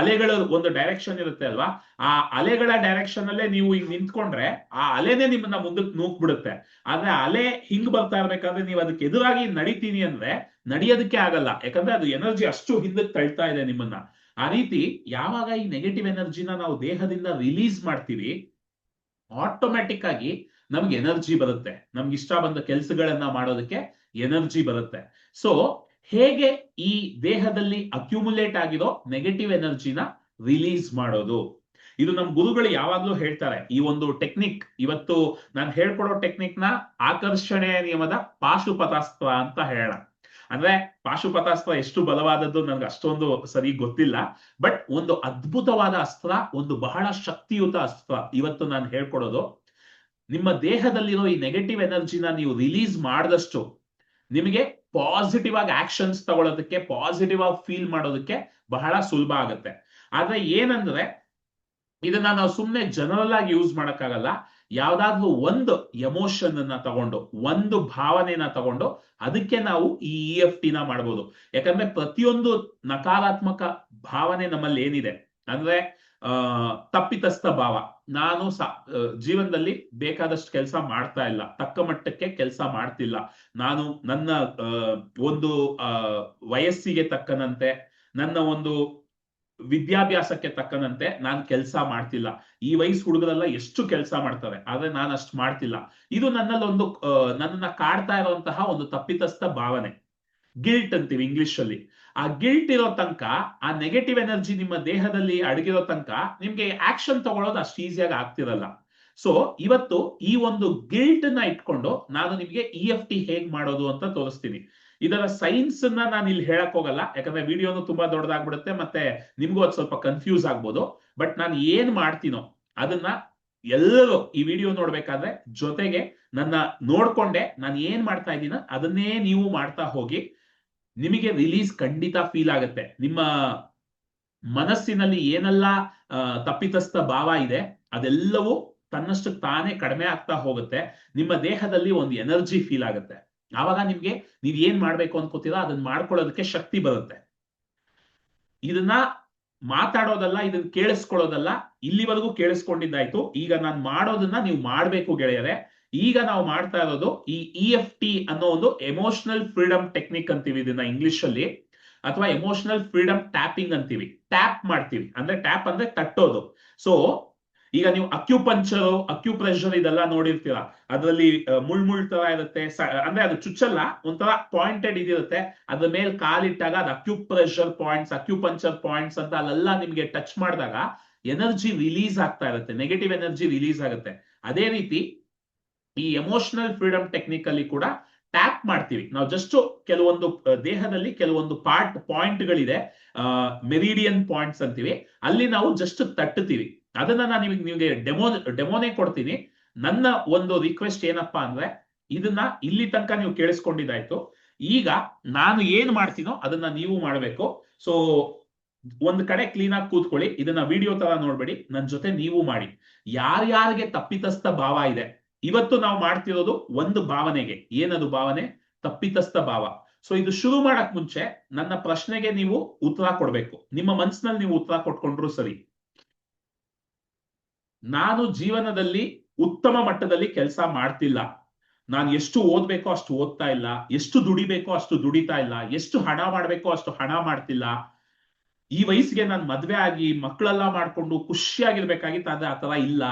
ಅಲೆಗಳ ಒಂದು ಡೈರೆಕ್ಷನ್ ಇರುತ್ತೆ ಅಲ್ವಾ? ಆ ಅಲೆಗಳ ಡೈರೆಕ್ಷನ್ ಅಲ್ಲೇ ನೀವು ಈಗ ನಿಂತ್ಕೊಂಡ್ರೆ ಆ ಅಲೆನೇ ನಿಮ್ಮನ್ನ ಮುಂದಕ್ಕೆ ನೂಕ್ ಬಿಡುತ್ತೆ ಆದ್ರೆ ಅಲೆ ಹಿಂಗ್ ಬರ್ತಾ ಇರ್ಬೇಕಾದ್ರೆ ನೀವು ಅದಕ್ಕೆ ಎದುರಾಗಿ ನಡಿತೀನಿ ಅಂದ್ರೆ ನಡಿಯೋದಕ್ಕೆ ಆಗಲ್ಲ. ಯಾಕಂದ್ರೆ ಅದು ಎನರ್ಜಿ ಅಷ್ಟು ಹಿಂದಕ್ಕೆ ತಳ್ತಾ ಇದೆ ನಿಮ್ಮನ್ನ. ಆ ರೀತಿ ಯಾವಾಗ ಈ ನೆಗೆಟಿವ್ ಎನರ್ಜಿನ ನಾವು ದೇಹದಿಂದ ರಿಲೀಸ್ ಮಾಡ್ತೀವಿ ಆಟೋಮ್ಯಾಟಿಕ್ ಆಗಿ ನಮ್ಗೆ ಎನರ್ಜಿ ಬರುತ್ತೆ. ನಮ್ಗೆ ಇಷ್ಟ ಬಂದ ಕೆಲಸಗಳನ್ನ ಮಾಡೋದಕ್ಕೆ ಎನರ್ಜಿ ಬರುತ್ತೆ. ಸೊ ಹೇಗೆ ಈ ದೇಹದಲ್ಲಿ ಅಕ್ಯುಮುಲೇಟ್ ಆಗಿರೋ ನೆಗೆಟಿವ್ ಎನರ್ಜಿನ ರಿಲೀಸ್ ಮಾಡೋದು? ಇದು ನಮ್ ಗುರುಗಳು ಯಾವಾಗ್ಲೂ ಹೇಳ್ತಾರೆ, ಈ ಒಂದು ಟೆಕ್ನಿಕ್ ಇವತ್ತು ನಾನು ಹೇಳ್ಕೊಡೋ ಟೆಕ್ನಿಕ್ನ ಆಕರ್ಷಣೆ ನಿಯಮದ ಪಾಶುಪತಾಸ್ತ್ರ ಅಂತ ಹೇಳ ಅಂದ್ರೆ ಪಾಶುಪತಾಸ್ತ್ರ ಎಷ್ಟು ಬಲವಾದದ್ದು ನನ್ಗೆ ಅಷ್ಟೊಂದು ಸರಿ ಗೊತ್ತಿಲ್ಲ. ಬಟ್ ಒಂದು ಅದ್ಭುತವಾದ ಅಸ್ತ್ರ, ಒಂದು ಬಹಳ ಶಕ್ತಿಯುತ ಅಸ್ತ್ರ ಇವತ್ತು ನಾನು ಹೇಳ್ಕೊಡೋದು. ನಿಮ್ಮ ದೇಹದಲ್ಲಿರೋ ಈ ನೆಗೆಟಿವ್ ಎನರ್ಜಿನ ನೀವು ರಿಲೀಸ್ ಮಾಡಿದಷ್ಟು ನಿಮಗೆ ಪಾಸಿಟಿವ್ ಆಗಿ ಆಕ್ಷನ್ಸ್ ತಗೊಳ್ಳೋದಕ್ಕೆ ಪಾಸಿಟಿವ್ ಆಗಿ ಫೀಲ್ ಮಾಡೋದಕ್ಕೆ ಬಹಳ ಸುಲಭ ಆಗುತ್ತೆ. ಆದ್ರೆ ಏನಂದ್ರೆ, ಇದನ್ನ ನಾವು ಸುಮ್ಮನೆ ಜನರಲ್ ಆಗಿ ಯೂಸ್ ಮಾಡಕ್ಕಾಗಲ್ಲ. ಯಾವ್ದಾದ್ರೂ ಒಂದು ಎಮೋಷನ್ ಅನ್ನ ತಗೊಂಡು, ಒಂದು ಭಾವನೆನ ತಗೊಂಡು ಅದಕ್ಕೆ ನಾವು ಈ ಇ ಎಫ್ ಟಿನ ಮಾಡ್ಬೋದು. ಯಾಕಂದ್ರೆ ಪ್ರತಿಯೊಂದು ನಕಾರಾತ್ಮಕ ಭಾವನೆ ನಮ್ಮಲ್ಲಿ ಏನಿದೆ? ಅಂದ್ರೆ ತಪ್ಪಿತಸ್ಥ ಭಾವ. ನಾನು ಜೀವನದಲ್ಲಿ ಬೇಕಾದಷ್ಟು ಕೆಲಸ ಮಾಡ್ತಾ ಇಲ್ಲ. ತಕ್ಕ ಮಟ್ಟಕ್ಕೆ ಕೆಲಸ ಮಾಡ್ತಿಲ್ಲ. ನಾನು ನನ್ನ ಒಂದು ವಯಸ್ಸಿಗೆ ತಕ್ಕನಂತೆ, ನನ್ನ ಒಂದು ವಿದ್ಯಾಭ್ಯಾಸಕ್ಕೆ ತಕ್ಕನಂತೆ ನಾನು ಕೆಲಸ ಮಾಡ್ತಿಲ್ಲ. ಈ ವಯಸ್ಸು ಹುಡುಗರೆಲ್ಲ ಎಷ್ಟು ಕೆಲಸ ಮಾಡ್ತಾರೆ, ಆದ್ರೆ ನಾನು ಅಷ್ಟು ಮಾಡ್ತಿಲ್ಲ. ಇದು ನನ್ನಲ್ಲಿ ಒಂದು ನನ್ನನ್ನ ಕಾಡ್ತಾ ಇರುವಂತಹ ಒಂದು ತಪ್ಪಿತಸ್ಥ ಭಾವನೆ. ಗಿಲ್ಟ್ ಅಂತೀವಿ ಇಂಗ್ಲಿಷ್ ಅಲ್ಲಿ ಆ ಗಿಲ್ಟ್ ಇರೋ ತನಕ, ಆ ನೆಗೆಟಿವ್ ಎನರ್ಜಿ ನಿಮ್ಮ ದೇಹದಲ್ಲಿ ಅಡಗಿರೋ ತನಕ ನಿಮ್ಗೆ ಆಕ್ಷನ್ ತಗೊಳ್ಳೋದು ಅಷ್ಟು ಈಸಿಯಾಗಿ ಆಗ್ತಿರಲ್ಲ. ಸೊ ಇವತ್ತು ಈ ಒಂದು ಗಿಲ್ಟ್ನ ಇಟ್ಕೊಂಡು ನಾನು ನಿಮ್ಗೆ ಇ ಎಫ್ ಟಿ ಹೇಗ್ ಮಾಡೋದು ಅಂತ ತೋರಿಸ್ತೀನಿ. ಇದರ ಸೈನ್ಸ್ನ ನಾನು ಇಲ್ಲಿ ಹೇಳಕ್ ಹೋಗಲ್ಲ. ಯಾಕಂದ್ರೆ ವಿಡಿಯೋನು ತುಂಬಾ ದೊಡ್ಡದಾಗ್ಬಿಡುತ್ತೆ, ಮತ್ತೆ ನಿಮ್ಗೂ ಅದು ಸ್ವಲ್ಪ ಕನ್ಫ್ಯೂಸ್ ಆಗ್ಬೋದು. ಬಟ್ ನಾನು ಏನ್ ಮಾಡ್ತೀನೋ ಅದನ್ನ ಎಲ್ಲರೂ ಈ ವಿಡಿಯೋ ನೋಡ್ಬೇಕಾದ್ರೆ ಜೊತೆಗೆ ನನ್ನ ನೋಡ್ಕೊಂಡೆ, ನಾನು ಏನ್ ಮಾಡ್ತಾ ಇದ್ದೀನ ಅದನ್ನೇ ನೀವು ಮಾಡ್ತಾ ಹೋಗಿ, ನಿಮಗೆ ರಿಲೀಸ್ ಖಂಡಿತ ಫೀಲ್ ಆಗುತ್ತೆ. ನಿಮ್ಮ ಮನಸ್ಸಿನಲ್ಲಿ ಏನೆಲ್ಲ ತಪ್ಪಿತಸ್ಥ ಭಾವ ಇದೆ, ಅದೆಲ್ಲವೂ ತನ್ನಷ್ಟು ತಾನೇ ಕಡಿಮೆ ಆಗ್ತಾ ಹೋಗುತ್ತೆ. ನಿಮ್ಮ ದೇಹದಲ್ಲಿ ಒಂದು ಎನರ್ಜಿ ಫೀಲ್ ಆಗುತ್ತೆ. ಆವಾಗ ನಿಮ್ಗೆ ನೀವ್ ಏನ್ ಮಾಡ್ಬೇಕು ಅನ್ಕೋತೀರಾ ಅದನ್ನ ಮಾಡ್ಕೊಳ್ಳೋದಕ್ಕೆ ಶಕ್ತಿ ಬರುತ್ತೆ. ಇದನ್ನ ಮಾತಾಡೋದಲ್ಲ ಇದನ್ನ ಕೇಳಿಸ್ಕೊಳ್ಳೋದಲ್ಲ, ಇಲ್ಲಿವರೆಗೂ ಕೇಳಿಸ್ಕೊಂಡಿದ್ದಾಯ್ತು. ಈಗ ನಾನು ಮಾಡೋದನ್ನ ನೀವು ಮಾಡ್ಬೇಕು ಗೆಳೆಯರೆ. ಈಗ ನಾವು ಮಾಡ್ತಾ ಇರೋದು ಈ ಇ ಎಫ್ ಟಿ ಅನ್ನೋ ಒಂದು ಎಮೋಷನಲ್ ಫ್ರೀಡಮ್ ಟೆಕ್ನಿಕ್ ಅಂತೀವಿ ಇದನ್ನ ಇಂಗ್ಲಿಷ್ ಅಲ್ಲಿ ಅಥವಾ ಎಮೋಷನಲ್ ಫ್ರೀಡಮ್ ಟ್ಯಾಪಿಂಗ್ ಅಂತೀವಿ. ಟ್ಯಾಪ್ ಮಾಡ್ತೀವಿ. ಅಂದ್ರೆ ಟ್ಯಾಪ್ ಅಂದ್ರೆ ತಟ್ಟೋದು. ಸೊ ಈಗ ನೀವು ಅಕ್ಯುಪಂಚರ್ ಅಕ್ಯುಪ್ರೆಷರ್ ಇದೆಲ್ಲ ನೋಡಿರ್ತೀರಾ. ಅದರಲ್ಲಿ ಮುಳ್ ಮುಳ್ ತರ ಇರುತ್ತೆ. ಅಂದ್ರೆ ಅದು ಚುಚ್ಚಲ್ಲ, ಒಂಥರ ಪಾಯಿಂಟೆಡ್ ಇದಿರುತ್ತೆ. ಅದ್ರ ಮೇಲೆ ಕಾಲಿಟ್ಟಾಗ ಅದು ಅಕ್ಯುಪ್ರೆಷರ್ ಪಾಯಿಂಟ್ಸ್ ಅಕ್ಯುಪಂಚರ್ ಪಾಯಿಂಟ್ಸ್ ಅಂತ ಅಲ್ಲೆಲ್ಲ ನಿಮ್ಗೆ ಟಚ್ ಮಾಡಿದಾಗ ಎನರ್ಜಿ ರಿಲೀಸ್ ಆಗ್ತಾ ಇರುತ್ತೆ. ನೆಗೆಟಿವ್ ಎನರ್ಜಿ ರಿಲೀಸ್ ಆಗುತ್ತೆ. ಅದೇ ರೀತಿ ಈ ಎಮೋಷನಲ್ ಫ್ರೀಡಮ್ ಟೆಕ್ನಿಕ್ ಅಲ್ಲಿ ಕೂಡ ಟ್ಯಾಪ್ ಮಾಡ್ತೀವಿ. ನಾವು ಜಸ್ಟ್ ಕೆಲವೊಂದು ದೇಹದಲ್ಲಿ ಕೆಲವೊಂದು ಪಾರ್ಟ್ ಪಾಯಿಂಟ್ಗಳಿದೆ ಮೆರಿಡಿಯನ್ ಪಾಯಿಂಟ್ಸ್ ಅಂತೀವಿ. ಅಲ್ಲಿ ನಾವು ಜಸ್ಟ್ ತಟ್ಟುತ್ತೀವಿ. ಅದನ್ನ ನಾನು ನಿಮಗೆ ನಿಮಗೆ ಡೆಮೋ ಡೆಮೋನೇ ಕೊಡ್ತೀನಿ. ನನ್ನ ಒಂದು ರಿಕ್ವೆಸ್ಟ್ ಏನಪ್ಪಾ ಅಂದ್ರೆ, ಇದನ್ನ ಇಲ್ಲಿ ತನಕ ನೀವು ಕೇಳಿಸ್ಕೊಂಡಿದ್ದಾಯ್ತು. ಈಗ ನಾನು ಏನ್ ಮಾಡ್ತೀನೋ ಅದನ್ನ ನೀವು ಮಾಡಬೇಕು. ಸೊ ಒಂದ್ ಕಡೆ ಕ್ಲೀನ್ ಆಗಿ ಕೂತ್ಕೊಳ್ಳಿ. ಇದನ್ನ ವಿಡಿಯೋ ತರ ನೋಡ್ಬೇಡಿ. ನನ್ ಜೊತೆ ನೀವು ಮಾಡಿ. ಯಾರ್ಯಾರಿಗೆ ತಪ್ಪಿತಸ್ಥ ಭಾವ ಇದೆ, ಇವತ್ತು ನಾವು ಮಾಡ್ತಿರೋದು ಒಂದು ಭಾವನೆಗೆ. ಏನದು ಭಾವನೆ? ತಪ್ಪಿತಸ್ಥ ಭಾವ. ಸೊ ಇದು ಶುರು ಮಾಡಕ್ ಮುಂಚೆ ನನ್ನ ಪ್ರಶ್ನೆಗೆ ನೀವು ಉತ್ತರ ಕೊಡ್ಬೇಕು. ನಿಮ್ಮ ಮನ್ಸಿನಲ್ಲಿ ನೀವು ಉತ್ತರ ಕೊಟ್ಕೊಂಡ್ರು ಸರಿ. ನಾನು ಜೀವನದಲ್ಲಿ ಉತ್ತಮ ಮಟ್ಟದಲ್ಲಿ ಕೆಲಸ ಮಾಡ್ತಿಲ್ಲ. ನಾನು ಎಷ್ಟು ಓದ್ಬೇಕೋ ಅಷ್ಟು ಓದ್ತಾ ಇಲ್ಲ. ಎಷ್ಟು ದುಡಿಬೇಕೋ ಅಷ್ಟು ದುಡಿತಾ ಇಲ್ಲ. ಎಷ್ಟು ಹಣ ಮಾಡ್ಬೇಕೋ ಅಷ್ಟು ಹಣ ಮಾಡ್ತಿಲ್ಲ. ಈ ವಯಸ್ಸಿಗೆ ನಾನು ಮದ್ವೆ ಆಗಿ ಮಕ್ಕಳೆಲ್ಲ ಮಾಡ್ಕೊಂಡು ಖುಷಿಯಾಗಿರ್ಬೇಕಾಗಿತ್ತು, ಆದ್ರೆ ಆತರ ಇಲ್ಲ.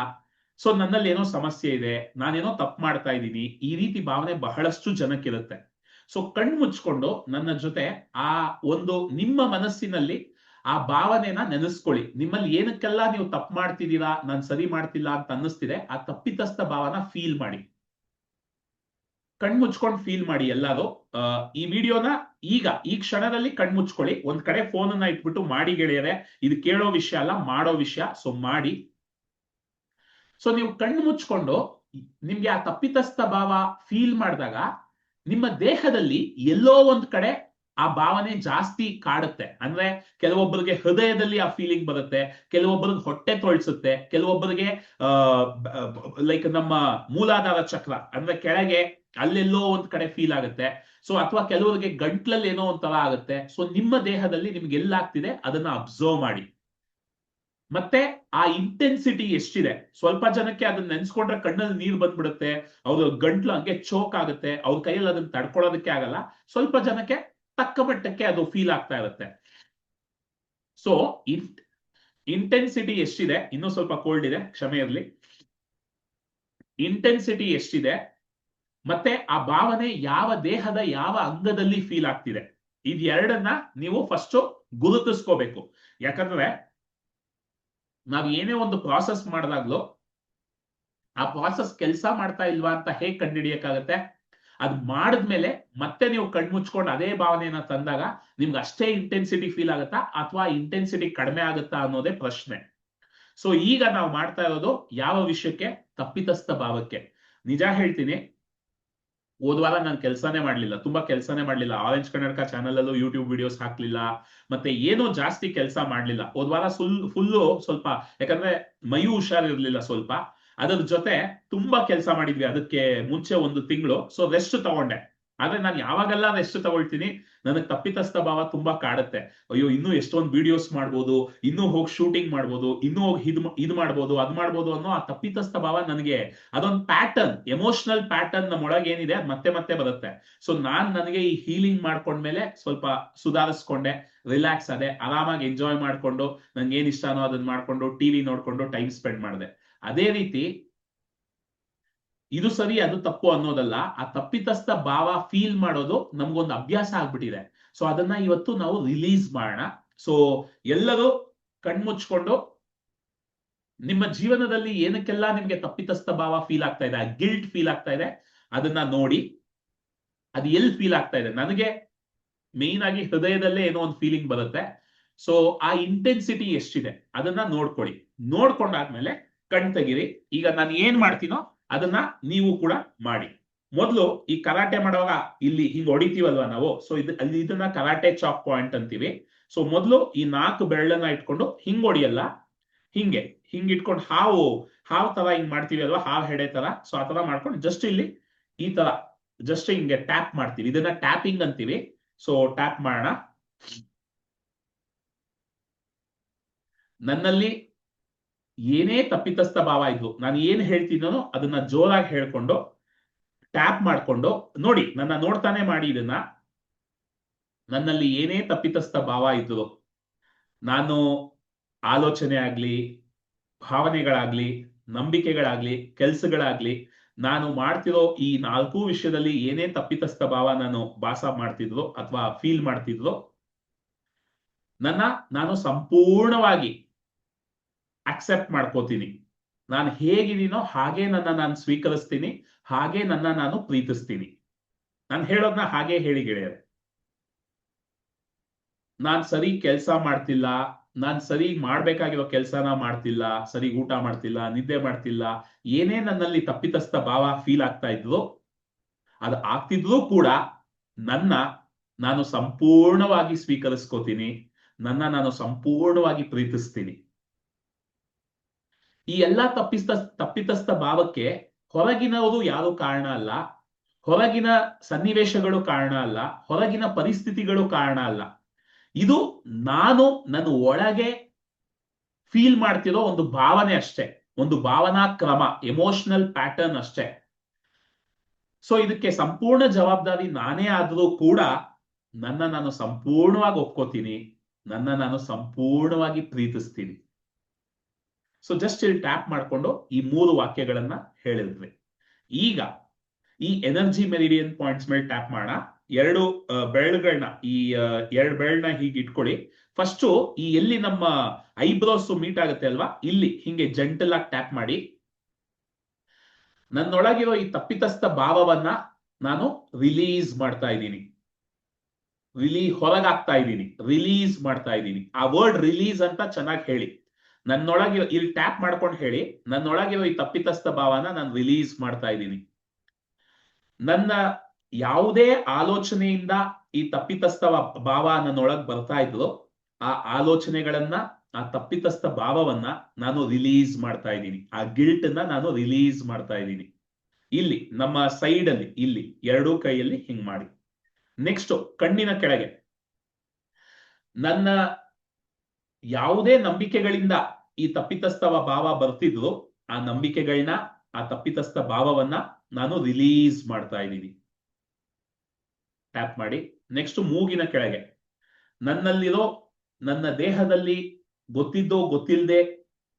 ಸೊ ನನ್ನಲ್ಲಿ ಏನೋ ಸಮಸ್ಯೆ ಇದೆ. ನಾನೇನೋ ತಪ್ಪು ಮಾಡ್ತಾ ಇದ್ದೀನಿ. ಈ ರೀತಿ ಭಾವನೆ ಬಹಳಷ್ಟು ಜನಕ್ಕಿರುತ್ತೆ. ಸೊ ಕಣ್ ಮುಚ್ಕೊಂಡು ನನ್ನ ಜೊತೆ ಆ ಒಂದು ನಿಮ್ಮ ಮನಸ್ಸಿನಲ್ಲಿ ಆ ಭಾವನೆನ ನೆನೆಸ್ಕೊಳ್ಳಿ. ನಿಮ್ಮಲ್ಲಿ ಏನಕ್ಕೆಲ್ಲ ನೀವು ತಪ್ಪು ಮಾಡ್ತಿದ್ದೀರಾ, ನಾನು ಸರಿ ಮಾಡ್ತಿಲ್ಲ ಅಂತ ಅನ್ನಿಸ್ತಿದೆ, ಆ ತಪ್ಪಿತಸ್ಥ ಭಾವನ ಫೀಲ್ ಮಾಡಿ. ಕಣ್ ಮುಚ್ಕೊಂಡು ಫೀಲ್ ಮಾಡಿ ಎಲ್ಲಾರು. ಈ ವಿಡಿಯೋನ ಈಗ, ಈ ಕ್ಷಣದಲ್ಲಿ ಕಣ್ ಮುಚ್ಕೊಳ್ಳಿ ಒಂದ್ ಕಡೆ ಫೋನ್ ಅನ್ನ ಇಟ್ಬಿಟ್ಟು ಮಾಡಿ ಗೆಳೆಯರೆ, ಇದು ಕೇಳೋ ವಿಷಯ ಅಲ್ಲ, ಮಾಡೋ ವಿಷಯ ಸೊ ಮಾಡಿ. ಸೊ ನೀವು ಕಣ್ಣು ಮುಚ್ಕೊಂಡು ನಿಮ್ಗೆ ಆ ತಪ್ಪಿತಸ್ಥ ಭಾವ ಫೀಲ್ ಮಾಡಿದಾಗ, ನಿಮ್ಮ ದೇಹದಲ್ಲಿ ಎಲ್ಲೋ ಒಂದ್ ಕಡೆ ಆ ಭಾವನೆ ಜಾಸ್ತಿ ಕಾಡುತ್ತೆ. ಅಂದ್ರೆ ಕೆಲವೊಬ್ಬರಿಗೆ ಹೃದಯದಲ್ಲಿ ಆ ಫೀಲಿಂಗ್ ಬರುತ್ತೆ, ಕೆಲವೊಬ್ಬರಿಗೆ ಹೊಟ್ಟೆ ತೊಳ್ಸುತ್ತೆ, ಕೆಲವೊಬ್ಬರಿಗೆ ಲೈಕ್ ನಮ್ಮ ಮೂಲಾಧಾರ ಚಕ್ರ, ಅಂದ್ರೆ ಕೆಳಗೆ ಅಲ್ಲೆಲ್ಲೋ ಒಂದ್ ಕಡೆ ಫೀಲ್ ಆಗುತ್ತೆ. ಸೊ ಅಥವಾ ಕೆಲವರಿಗೆ ಗಂಟ್ಲಲ್ಲಿ ಏನೋ ಒಂಥರ ಆಗುತ್ತೆ. ಸೊ ನಿಮ್ಮ ದೇಹದಲ್ಲಿ ನಿಮ್ಗೆ ಎಲ್ಲಾಗ್ತಿದೆ, ಅದನ್ನ ಅಬ್ಸರ್ವ್ ಮಾಡಿ. ಮತ್ತೆ ಆ ಇಂಟೆನ್ಸಿಟಿ ಎಷ್ಟಿದೆ? ಸ್ವಲ್ಪ ಜನಕ್ಕೆ ಅದನ್ನ ನೆನ್ಸ್ಕೊಂಡ್ರೆ ಕಣ್ಣಲ್ಲಿ ನೀರು ಬಂದ್ಬಿಡುತ್ತೆ, ಅವ್ರ ಗಂಟ್ಲು ಹಂಗೆ ಚೋಕ್ ಆಗುತ್ತೆ, ಅವ್ರ ಕೈಯಲ್ಲಿ ಅದನ್ನ ತಡ್ಕೊಳ್ಳೋದಕ್ಕೆ ಆಗಲ್ಲ. ಸ್ವಲ್ಪ ಜನಕ್ಕೆ ತಕ್ಕ ಮಟ್ಟಕ್ಕೆ ಅದು ಫೀಲ್ ಆಗ್ತಾ ಇರುತ್ತೆ. ಸೊ ಇಂಟೆನ್ಸಿಟಿ ಎಷ್ಟಿದೆ? ಇನ್ನೂ ಸ್ವಲ್ಪ ಕೋಲ್ಡ್ ಇದೆ, ಕ್ಷಮೆ ಇರಲಿ. ಇಂಟೆನ್ಸಿಟಿ ಎಷ್ಟಿದೆ? ಮತ್ತೆ ಆ ಭಾವನೆ ಯಾವ ದೇಹದ ಯಾವ ಅಂಗದಲ್ಲಿ ಫೀಲ್ ಆಗ್ತಿದೆ? ಇದ್ ಎರಡನ್ನ ನೀವು ಫಸ್ಟ್ ಗುರುತಿಸ್ಕೋಬೇಕು. ಯಾಕಂದ್ರೆ, ನಾವ್ ಏನೇ ಒಂದು ಪ್ರಾಸೆಸ್ ಮಾಡಿದಾಗ್ಲೂ, ಆ ಪ್ರಾಸೆಸ್ ಕೆಲಸ ಮಾಡ್ತಾ ಇಲ್ವಾ ಅಂತ ಹೇಗ್ ಕಂಡುಹಿಡಿಯಕ್ಕಾಗತ್ತೆ? ಅದ್ ಮಾಡಿದ್ಮೇಲೆ ಮತ್ತೆ ನೀವು ಕಣ್ಮುಚ್ಕೊಂಡು ಅದೇ ಭಾವನೆಯನ್ನ ತಂದಾಗ ನಿಮ್ಗೆ ಅಷ್ಟೇ ಇಂಟೆನ್ಸಿಟಿ ಫೀಲ್ ಆಗುತ್ತಾ ಅಥವಾ ಇಂಟೆನ್ಸಿಟಿ ಕಡಿಮೆ ಆಗುತ್ತಾ ಅನ್ನೋದೇ ಪ್ರಶ್ನೆ. ಸೊ ಈಗ ನಾವು ಮಾಡ್ತಾ ಇರೋದು ಯಾವ ವಿಷಯಕ್ಕೆ? ತಪ್ಪಿತಸ್ಥ ಭಾವಕ್ಕೆ. ನಿಜ ಹೇಳ್ತೀನಿ ಹೋದ್ವಾರ ನಾನು ಕೆಲಸನೇ ಮಾಡ್ಲಿಲ್ಲ, ತುಂಬಾ ಕೆಲಸನೇ ಮಾಡ್ಲಿಲ್ಲ. ಆರೆಂಜ್ ಕನ್ನಡಕ ಚಾನಲ್ ಅಲ್ಲೂ ಯೂಟ್ಯೂಬ್ ವಿಡಿಯೋಸ್ ಹಾಕ್ಲಿಲ್ಲ, ಮತ್ತೆ ಏನೋ ಜಾಸ್ತಿ ಕೆಲಸ ಮಾಡ್ಲಿಲ್ಲ. ಹೋದ್ವಾರ ಫುಲ್ ಫುಲ್ಲು ಸ್ವಲ್ಪ, ಯಾಕಂದ್ರೆ ಮೈಯೂ ಹುಷಾರಿರ್ಲಿಲ್ಲ ಸ್ವಲ್ಪ. ಅದ್ರ ಜೊತೆ ತುಂಬಾ ಕೆಲಸ ಮಾಡಿದ್ವಿ ಅದಕ್ಕೆ ಮುಂಚೆ ಒಂದು ತಿಂಗಳು. ಸೊ ರೆಸ್ಟ್ ತಗೊಂಡೆ. ಆದ್ರೆ ನಾನು ಯಾವಾಗೆಲ್ಲ ರೆಸ್ಟ್ ತಗೊಳ್ತೀನಿ? ನನಗೆ ತಪ್ಪಿತಸ್ಥ ಭಾವ ತುಂಬಾ ಕಾಡುತ್ತೆ. ಅಯ್ಯೋ, ಇನ್ನೂ ಎಷ್ಟೊಂದು ವಿಡಿಯೋಸ್ ಮಾಡ್ಬೋದು, ಇನ್ನೂ ಹೋಗಿ ಶೂಟಿಂಗ್ ಮಾಡ್ಬೋದು, ಇನ್ನೂ ಹೋಗಿ ಇದ್ ಇದ್ ಮಾಡ್ಬೋದು, ಅದ್ ಮಾಡ್ಬೋದು ಅನ್ನೋ ಆ ತಪ್ಪಿತಸ್ಥ ಭಾವ ನನಗೆ ಅದೊಂದು ಪ್ಯಾಟರ್ನ್ ಎಮೋಷನಲ್ ಪ್ಯಾಟರ್ನ್ ನಮ್ಮೊಳಗೆ ಏನಿದೆ ಮತ್ತೆ ಮತ್ತೆ ಬರುತ್ತೆ. ಸೊ ನಾನ್ ನನಗೆ ಈ ಹೀಲಿಂಗ್ ಮಾಡ್ಕೊಂಡ್ಮೇಲೆ ಸ್ವಲ್ಪ ಸುಧಾರಿಸ್ಕೊಂಡೆ ರಿಲ್ಯಾಕ್ಸ್ ಅದೇ ಆರಾಮಾಗಿ ಎಂಜಾಯ್ ಮಾಡ್ಕೊಂಡು, ನಂಗೆ ಏನ್ ಇಷ್ಟನೋ ಅದನ್ನ ಮಾಡ್ಕೊಂಡು ಟಿವಿ ನೋಡ್ಕೊಂಡು ಟೈಮ್ ಸ್ಪೆಂಡ್ ಮಾಡಿದೆ. ಅದೇ ರೀತಿ ಇದು ಸರಿ, ಅದು ತಪ್ಪು ಅನ್ನೋದಲ್ಲ. ಆ ತಪ್ಪಿತಸ್ಥ ಭಾವ ಫೀಲ್ ಮಾಡೋದು ನಮ್ಗೊಂದು ಅಭ್ಯಾಸ ಆಗ್ಬಿಟ್ಟಿದೆ. ಸೊ ಅದನ್ನ ಇವತ್ತು ನಾವು ರಿಲೀಸ್ ಮಾಡೋಣ. ಸೊ ಎಲ್ಲರೂ ಕಣ್ಮುಚ್ಕೊಂಡು ನಿಮ್ಮ ಜೀವನದಲ್ಲಿ ಏನಕ್ಕೆಲ್ಲ ನಿಮ್ಗೆ ತಪ್ಪಿತಸ್ಥ ಭಾವ ಫೀಲ್ ಆಗ್ತಾ ಇದೆ, ಆ ಗಿಲ್ಟ್ ಫೀಲ್ ಆಗ್ತಾ ಇದೆ, ಅದನ್ನ ನೋಡಿ. ಅದು ಎಲ್ಲಿ ಫೀಲ್ ಆಗ್ತಾ ಇದೆ? ನನಗೆ ಮೇನ್ ಆಗಿ ಹೃದಯದಲ್ಲೇ ಏನೋ ಒಂದು ಫೀಲಿಂಗ್ ಬರುತ್ತೆ. ಸೊ ಆ ಇಂಟೆನ್ಸಿಟಿ ಎಷ್ಟಿದೆ? ಅದನ್ನ ನೋಡ್ಕೊಳ್ಳಿ. ನೋಡ್ಕೊಂಡಾದ್ಮೇಲೆ ಕಣ್ ತೆಗಿರಿ ಈಗ ನಾನು ಏನ್ ಮಾಡ್ತೀನೋ ಅದನ್ನ ನೀವು ಕೂಡ ಮಾಡಿ. ಮೊದಲು ಈ ಕರಾಟೆ ಮಾಡುವಾಗ ಇಲ್ಲಿ ಹಿಂಗ್ ಹೊಡಿತೀವಲ್ವಾ ನಾವು? ಸೊ ಇದು, ಅಲ್ಲಿ ಇದನ್ನ ಕರಾಟೆ ಚಾಕ್ ಪಾಯಿಂಟ್ ಅಂತೀವಿ. ಸೊ ಮೊದಲು ಈ ನಾಲ್ಕು ಬೆರಳನ್ನ ಇಟ್ಕೊಂಡು ಹಿಂಗ್ ಹೊಡಿಯಲ್ಲ. ಹಿಂಗೆ, ಹಿಂಗ್ ಇಟ್ಕೊಂಡು ಹಾವು ಹಾವು ತರ ಹಿಂಗ್ ಮಾಡ್ತೀವಿ ಅಲ್ವಾ? ಹಾವು ಹೆಡೆ ತರ. ಸೊ ಆ ತರ ಮಾಡ್ಕೊಂಡು ಜಸ್ಟ್ ಇಲ್ಲಿ ಈ ತರ ಜಸ್ಟ್ ಹಿಂಗೆ ಟ್ಯಾಪ್ ಮಾಡ್ತೀವಿ. ಇದನ್ನ ಟ್ಯಾಪಿಂಗ್ ಅಂತೀವಿ. ಸೊ ಟ್ಯಾಪ್ ಮಾಡೋಣ. ನನ್ನಲ್ಲಿ ಏನೇ ತಪ್ಪಿತಸ್ಥ ಭಾವ ಇದ್ವು ನಾನು ಏನ್ ಹೇಳ್ತಿದ್ದನೋ ಅದನ್ನ ಜೋರಾಗಿ ಹೇಳ್ಕೊಂಡು ಟ್ಯಾಪ್ ಮಾಡ್ಕೊಂಡು, ನೋಡಿ ನನ್ನ ನೋಡ್ತಾನೆ ಮಾಡಿ ಇದನ್ನ. ನನ್ನಲ್ಲಿ ಏನೇ ತಪ್ಪಿತಸ್ಥ ಭಾವ ಇದ್ವು ನಾನು ಆಲೋಚನೆ ಆಗ್ಲಿ, ಭಾವನೆಗಳಾಗ್ಲಿ, ನಂಬಿಕೆಗಳಾಗ್ಲಿ, ಕೆಲ್ಸಗಳಾಗ್ಲಿ, ನಾನು ಮಾಡ್ತಿರೋ ಈ ನಾಲ್ಕು ವಿಷಯದಲ್ಲಿ ಏನೇ ತಪ್ಪಿತಸ್ಥ ಭಾವ ನಾನು ಭಾಸ ಮಾಡ್ತಿದ್ರು ಅಥವಾ ಫೀಲ್ ಮಾಡ್ತಿದ್ರು, ನನ್ನ ನಾನು ಸಂಪೂರ್ಣವಾಗಿ ಅಕ್ಸೆಪ್ಟ್ ಮಾಡ್ಕೋತೀನಿ. ನಾನು ಹೇಗಿದ್ದೀನೋ ಹಾಗೆ ನನ್ನ ನಾನು ಸ್ವೀಕರಿಸ್ತೀನಿ, ಹಾಗೆ ನನ್ನ ನಾನು ಪ್ರೀತಿಸ್ತೀನಿ. ನಾನು ಹೇಳೋದನ್ನ ಹಾಗೆ ಹೇಳಿ ಗೆಳೆಯರ್. ನಾನ್ ಸರಿ ಕೆಲಸ ಮಾಡ್ತಿಲ್ಲ, ನಾನ್ ಸರಿ ಮಾಡ್ಬೇಕಾಗಿರೋ ಕೆಲಸನ ಮಾಡ್ತಿಲ್ಲ, ಸರಿ ಊಟ ಮಾಡ್ತಿಲ್ಲ, ನಿದ್ದೆ ಮಾಡ್ತಿಲ್ಲ, ಏನೇ ನನ್ನಲ್ಲಿ ತಪ್ಪಿತಸ್ಥ ಭಾವ ಫೀಲ್ ಆಗ್ತಾ ಇದ್ವು ಅದು ಆಗ್ತಿದ್ರೂ ಕೂಡ ನನ್ನ ನಾನು ಸಂಪೂರ್ಣವಾಗಿ ಸ್ವೀಕರಿಸ್ಕೋತೀನಿ, ನನ್ನ ನಾನು ಸಂಪೂರ್ಣವಾಗಿ ಪ್ರೀತಿಸ್ತೀನಿ. ಈ ಎಲ್ಲಾ ತಪ್ಪಿಸ್ತ, ತಪ್ಪಿತಸ್ಥ ಭಾವಕ್ಕೆ ಹೊರಗಿನವರು ಯಾರು ಕಾರಣ ಅಲ್ಲ. ಹೊರಗಿನ ಸನ್ನಿವೇಶಗಳು ಕಾರಣ ಅಲ್ಲ. ಹೊರಗಿನ ಪರಿಸ್ಥಿತಿಗಳು ಕಾರಣ ಅಲ್ಲ. ಇದು ನಾನು ನನ್ನ ಒಳಗೆ ಫೀಲ್ ಮಾಡ್ತಿರೋ ಒಂದು ಭಾವನೆ ಅಷ್ಟೇ. ಒಂದು ಭಾವನಾ ಕ್ರಮ ಎಮೋಷನಲ್ ಪ್ಯಾಟರ್ನ್ ಅಷ್ಟೇ. ಸೊ ಇದಕ್ಕೆ ಸಂಪೂರ್ಣ ಜವಾಬ್ದಾರಿ ನಾನೇ ಆದರೂ ಕೂಡ ನನ್ನ ನಾನು ಸಂಪೂರ್ಣವಾಗಿ ಒಪ್ಕೋತೀನಿ. ನನ್ನ ನಾನು ಸಂಪೂರ್ಣವಾಗಿ ಪ್ರೀತಿಸ್ತೀನಿ. ಸೊ ಜಸ್ಟ್ ಇಲ್ಲಿ ಟ್ಯಾಪ್ ಮಾಡ್ಕೊಂಡು ಈ ಮೂರು ವಾಕ್ಯಗಳನ್ನ ಹೇಳಿದ್ವಿ. ಈಗ ಈ ಎನರ್ಜಿ ಮೆರಿಡಿಯನ್ ಪಾಯಿಂಟ್ಸ್ ಮೇಲೆ ಟ್ಯಾಪ್ ಮಾಡೋಣ ಎರಡು ಬೆರಳುಗಳನ್ನ ಈ ಎರಡು ಬೆರಳನ್ನ ಹೀಗೆ ಇಟ್ಕೊಳ್ಳಿ. ಫಸ್ಟ್ ಈ ಎಲ್ಲಿ ನಮ್ಮ ಐಬ್ರೋಸ್ ಮೀಟ್ ಆಗುತ್ತೆ ಅಲ್ವಾ? ಇಲ್ಲಿ, ಹಿಂಗೆ ಜಂಟಲ್ ಆಗಿ ಟ್ಯಾಪ್ ಮಾಡಿ. ನನ್ನೊಳಗಿರೋ ಈ ತಪ್ಪಿತಸ್ಥ ಭಾವವನ್ನ ನಾನು ರಿಲೀಸ್ ಮಾಡ್ತಾ ಇದ್ದೀನಿ. ರಿಲೀ ಹೊರಗಾಗ್ತಾ ಇದ್ದೀನಿ. ರಿಲೀಸ್ ಮಾಡ್ತಾ ಇದ್ದೀನಿ. ಆ ವರ್ಡ್ ರಿಲೀಸ್ ಅಂತ ಚೆನ್ನಾಗಿ ಹೇಳಿ. ನನ್ನೊಳಗಿರೋ ಇಲ್ಲಿ ಟ್ಯಾಪ್ ಮಾಡ್ಕೊಂಡು ಹೇಳಿ, ನನ್ನೊಳಗೆ ಈ ತಪ್ಪಿತಸ್ಥ ಭಾವನ ನಾನು ರಿಲೀಸ್ ಮಾಡ್ತಾ ಇದ್ದೀನಿ. ನನ್ನ ಯಾವುದೇ ಆಲೋಚನೆಯಿಂದ ಈ ತಪ್ಪಿತಸ್ಥ ಭಾವ ನನ್ನೊಳಗ್ ಬರ್ತಾ ಇದ್ರು ಆ ಆಲೋಚನೆಗಳನ್ನ, ಆ ತಪ್ಪಿತಸ್ಥ ಭಾವವನ್ನ ನಾನು ರಿಲೀಸ್ ಮಾಡ್ತಾ ಇದ್ದೀನಿ. ಆ ಗಿಲ್ಟ್ನ ನಾನು ರಿಲೀಸ್ ಮಾಡ್ತಾ ಇದ್ದೀನಿ. ಇಲ್ಲಿ, ನಮ್ಮ ಸೈಡ್ ಅಲ್ಲಿ, ಇಲ್ಲಿ, ಎರಡೂ ಕೈಯಲ್ಲಿ ಹಿಂಗ್ ಮಾಡಿ. ನೆಕ್ಸ್ಟ್ ಕಣ್ಣಿನ ಕೆಳಗೆ. ನನ್ನ ಯಾವುದೇ ನಂಬಿಕೆಗಳಿಂದ ಈ ತಪ್ಪಿತಸ್ಥವ ಭಾವ ಬರ್ತಿದ್ರು ಆ ನಂಬಿಕೆಗಳನ್ನ ಆ ತಪ್ಪಿತಸ್ಥ ಭಾವವನ್ನ ನಾನು ರಿಲೀಸ್ ಮಾಡ್ತಾ ಇದ್ದೀನಿ. ಟ್ಯಾಪ್ ಮಾಡಿ. ನೆಕ್ಸ್ಟ್ ಮೂಗಿನ ಕೆಳಗೆ. ನನ್ನಲ್ಲಿರೋ, ನನ್ನ ದೇಹದಲ್ಲಿ ಗೊತ್ತಿದ್ದೋ ಗೊತ್ತಿಲ್ಲದೆ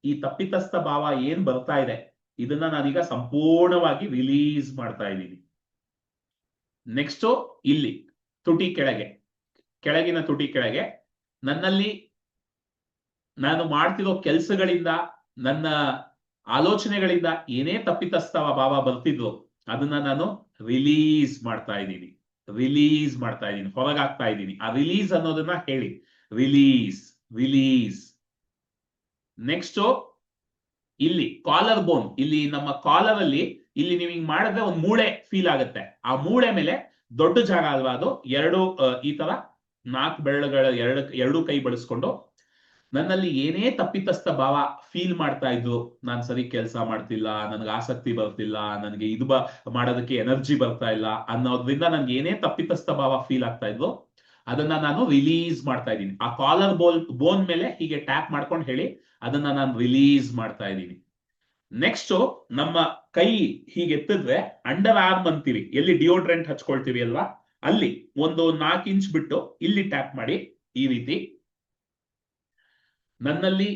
ಈ ತಪ್ಪಿತಸ್ಥ ಭಾವ ಏನ್ ಬರ್ತಾ ಇದೆ, ಇದನ್ನ ನಾನೀಗ ಸಂಪೂರ್ಣವಾಗಿ ರಿಲೀಸ್ ಮಾಡ್ತಾ ಇದ್ದೀನಿ. ನೆಕ್ಸ್ಟ್ ಇಲ್ಲಿ ತುಟಿ ಕೆಳಗೆ. ಕೆಳಗಿನ ತುಟಿ ಕೆಳಗೆ. ನನ್ನಲ್ಲಿ ನಾನು ಮಾಡ್ತಿರೋ ಕೆಲಸಗಳಿಂದ, ನನ್ನ ಆಲೋಚನೆಗಳಿಂದ ಏನೇ ತಪ್ಪಿತಸ್ಥವ ಭಾವ ಬರ್ತಿದ್ರು ಅದನ್ನ ನಾನು ರಿಲೀಸ್ ಮಾಡ್ತಾ ಇದ್ದೀನಿ. ರಿಲೀಸ್ ಮಾಡ್ತಾ ಇದ್ದೀನಿ, ಹೊರಗಾಗ್ತಾ ಇದ್ದೀನಿ. ಆ ರಿಲೀಸ್ ಅನ್ನೋದನ್ನ ಹೇಳಿ. ರಿಲೀಸ್ ರಿಲೀಸ್ ನೆಕ್ಸ್ಟ್ ಇಲ್ಲಿ ಕಾಲರ್ ಬೋನ್ ಇಲ್ಲಿ ನಮ್ಮ ಕಾಲರ್ ಅಲ್ಲಿ, ಇಲ್ಲಿ ನೀವು ಹಿಂಗ್ ಮಾಡಿದ್ರೆ ಒಂದು ಮೂಳೆ ಫೀಲ್ ಆಗುತ್ತೆ. ಆ ಮೂಳೆ ಮೇಲೆ ದೊಡ್ಡ ಜಾಗ ಅಲ್ವಾ ಅದು? ಎರಡು ಈ ತರ ನಾಲ್ಕು ಬೆರಳುಗಳ ಎರಡು ಎರಡು ಕೈ ಬಳಸ್ಕೊಂಡು ನನ್ನಲ್ಲಿ ಏನೇ ತಪ್ಪಿತಸ್ಥ ಭಾವ ಫೀಲ್ ಮಾಡ್ತಾ ಇದ್ರು ನಾನ್ ಸರಿ ಕೆಲಸ ಮಾಡ್ತಿಲ್ಲ, ನನ್ಗೆ ಆಸಕ್ತಿ ಬರ್ತಿಲ್ಲ, ನನಗೆ ಇದು ಬ, ಮಾಡೋದಕ್ಕೆ ಎನರ್ಜಿ ಬರ್ತಾ ಇಲ್ಲ ಅನ್ನೋದ್ರಿಂದ ನನ್ಗೆ ಏನೇ ತಪ್ಪಿತಸ್ಥ ಭಾವ ಫೀಲ್ ಆಗ್ತಾ ಇದ್ರು ಅದನ್ನ ನಾನು ರಿಲೀಸ್ ಮಾಡ್ತಾ ಇದ್ದೀನಿ. ಆ ಕಾಲರ್ ಬೋಲ್ ಬೋನ್ ಮೇಲೆ ಹೀಗೆ ಟ್ಯಾಪ್ ಮಾಡ್ಕೊಂಡು ಹೇಳಿ, ಅದನ್ನ ನಾನು ರಿಲೀಸ್ ಮಾಡ್ತಾ ಇದ್ದೀನಿ. ನೆಕ್ಸ್ಟ್ ನಮ್ಮ ಕೈ ಹೀಗೆ ಎತ್ತಿದ್ರೆ ಅಂಡರ್ ಆರ್ಮ್ ಅಂತೀವಿ ಎಲ್ಲಿ ಡಿಯೋಡ್ರೆಂಟ್ ಹಚ್ಕೊಳ್ತೀವಿ ಅಲ್ವಾ, ಅಲ್ಲಿ ಒಂದು ನಾಲ್ಕು ಇಂಚ್ ಬಿಟ್ಟು ಇಲ್ಲಿ ಟ್ಯಾಪ್ ಮಾಡಿ, ಈ ರೀತಿ ನನ್ನಲ್ಲಿ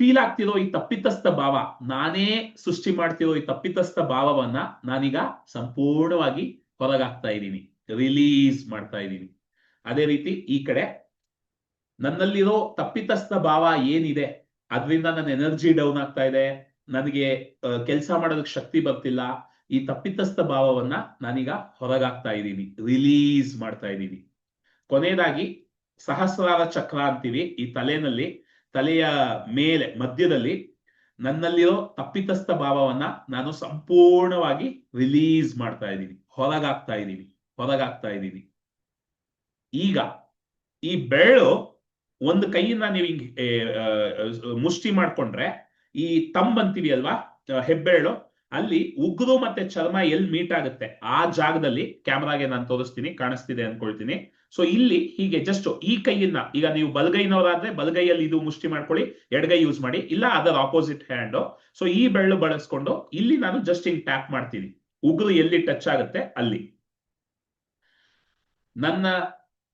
ಫೀಲ್ ಆಗ್ತಿರೋ ಈ ತಪ್ಪಿತಸ್ಥ ಭಾವ, ನಾನೇ ಸೃಷ್ಟಿ ಮಾಡ್ತಿರೋ ಈ ತಪ್ಪಿತಸ್ಥ ಭಾವವನ್ನ ನಾನೀಗ ಸಂಪೂರ್ಣವಾಗಿ ಹೊರಗಾಗ್ತಾ ಇದ್ದೀನಿ ರಿಲೀಸ್ ಮಾಡ್ತಾ ಇದ್ದೀನಿ. ಅದೇ ರೀತಿ ಈ ಕಡೆ ನನ್ನಲ್ಲಿರೋ ತಪ್ಪಿತಸ್ಥ ಭಾವ ಏನಿದೆ, ಅದರಿಂದ ನನ್ನ ಎನರ್ಜಿ ಡೌನ್ ಆಗ್ತಾ ಇದೆ, ನನಗೆ ಕೆಲಸ ಮಾಡೋದಕ್ಕೆ ಶಕ್ತಿ ಬರ್ತಿಲ್ಲ, ಈ ತಪ್ಪಿತಸ್ಥ ಭಾವವನ್ನ ನಾನೀಗ ಹೊರಗಾಗ್ತಾ ಇದ್ದೀನಿ ರಿಲೀಸ್ ಮಾಡ್ತಾ ಇದ್ದೀನಿ. ಕೊನೆಯದಾಗಿ ಸಹಸ್ರಾರ ಚಕ್ರ ಅಂತೀವಿ, ಈ ತಲೆನಲ್ಲಿ, ತಲೆಯ ಮೇಲೆ, ಮಧ್ಯದಲ್ಲಿ ನನ್ನಲ್ಲಿರೋ ತಪ್ಪಿತಸ್ಥ ಭಾವವನ್ನ ನಾನು ಸಂಪೂರ್ಣವಾಗಿ ರಿಲೀಸ್ ಮಾಡ್ತಾ ಇದ್ದೀನಿ ಹೊರಗಾಗ್ತಾ ಇದ್ದೀನಿ ಹೊರಗಾಗ್ತಾ ಇದ್ದೀನಿ. ಈಗ ಈ ಬೆರಳು ಒಂದು ಕೈಯಿಂದ ನೀವು ಹಿಂಗ್ ಮುಷ್ಟಿ ಮಾಡ್ಕೊಂಡ್ರೆ, ಈ ತಂಬ್ ಅಂತೀವಿ ಅಲ್ವಾ ಹೆಬ್ಬೆರಳು, ಅಲ್ಲಿ ಉಗುರು ಮತ್ತೆ ಚರ್ಮ ಎಲ್ಲಿ ಮೀಟ್ ಆಗುತ್ತೆ, ಆ ಜಾಗದಲ್ಲಿ ಕ್ಯಾಮ್ರಾಗೆ ನಾನು ತೋರಿಸ್ತೀನಿ, ಕಾಣಿಸ್ತಿದೆ ಅನ್ಕೊಳ್ತೀನಿ ಸೊ ಇಲ್ಲಿ ಹೀಗೆ ಜಸ್ಟ್ ಈ ಕೈಯನ್ನ ಈಗ ನೀವು ಬಲಗೈನವರಾದ್ರೆ ಬಲಗೈಯಲ್ಲಿ ಇದು ಮುಷ್ಟಿ ಮಾಡ್ಕೊಳ್ಳಿ ಎಡಗೈ ಯೂಸ್ ಮಾಡಿ, ಇಲ್ಲ ಅದರ ಆಪೋಸಿಟ್ ಹ್ಯಾಂಡ್ ಸೊ ಈ ಬೆರಳು ಬಳಸ್ಕೊಂಡು ಇಲ್ಲಿ ನಾನು ಜಸ್ಟ್ ಹಿಂಗ್ ಟ್ಯಾಪ್ ಮಾಡ್ತೀನಿ. ಉಗುರು ಎಲ್ಲಿ ಟಚ್ ಆಗುತ್ತೆ? ಅಲ್ಲಿ. ನನ್ನ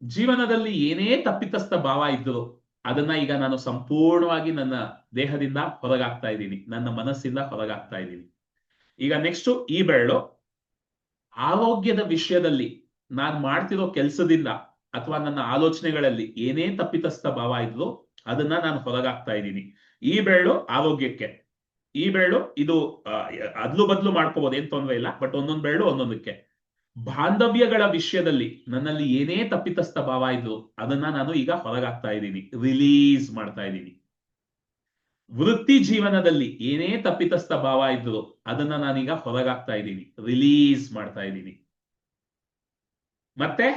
ಜೀವನದಲ್ಲಿ ಏನೇ ತಪ್ಪಿತಸ್ಥ ಭಾವ ಇದ್ರು ಅದನ್ನ ಈಗ ನಾನು ಸಂಪೂರ್ಣವಾಗಿ ನನ್ನ ದೇಹದಿಂದ ಹೊರಗಾಗ್ತಾ ಇದ್ದೀನಿ. ನನ್ನ ಮನಸ್ಸಿಂದ ಹೊರಗಾಗ್ತಾ ಇದ್ದೀನಿ. ಈಗ ನೆಕ್ಸ್ಟ್ ಈ ಬೆಳ್ಳು ಆರೋಗ್ಯದ ವಿಷಯದಲ್ಲಿ ನಾನು ಮಾಡ್ತಿರೋ ಕೆಲಸದಿಂದ ಅಥವಾ ನನ್ನ ಆಲೋಚನೆಗಳಲ್ಲಿ ಏನೇ ತಪ್ಪಿತಸ್ಥ ಭಾವ ಇದ್ರು ಅದನ್ನ ನಾನು ಹೊರಗಾಗ್ತಾ ಇದ್ದೀನಿ. ಈ ಬೆರಳು ಆರೋಗ್ಯಕ್ಕೆ, ಈ ಬೆರಳು ಇದು ಅದ್ಲು ಬದ್ಲು ಮಾಡ್ಕೋಬಹುದು ಏನ್ ತೊಂದರೆ ಇಲ್ಲ, ಬಟ್ ಒಂದೊಂದು ಬೆರಳು ಒಂದೊಂದಕ್ಕೆ. ಬಾಂಧವ್ಯಗಳ ವಿಷಯದಲ್ಲಿ ನನ್ನಲ್ಲಿ ಏನೇ ತಪ್ಪಿತಸ್ಥ ಭಾವ ಇದ್ರು ಅದನ್ನ ನಾನು ಈಗ ಹೊರಗಾಗ್ತಾ ಇದ್ದೀನಿ, ರಿಲೀಸ್ ಮಾಡ್ತಾ ಇದ್ದೀನಿ. ವೃತ್ತಿ ಜೀವನದಲ್ಲಿ ಏನೇ ತಪ್ಪಿತಸ್ಥ ಭಾವ ಇದ್ರು ಅದನ್ನ ನಾನೀಗ ಹೊರಗಾಗ್ತಾ ಇದ್ದೀನಿ, ರಿಲೀಸ್ ಮಾಡ್ತಾ ಇದ್ದೀನಿ. ಮತ್ತೆ?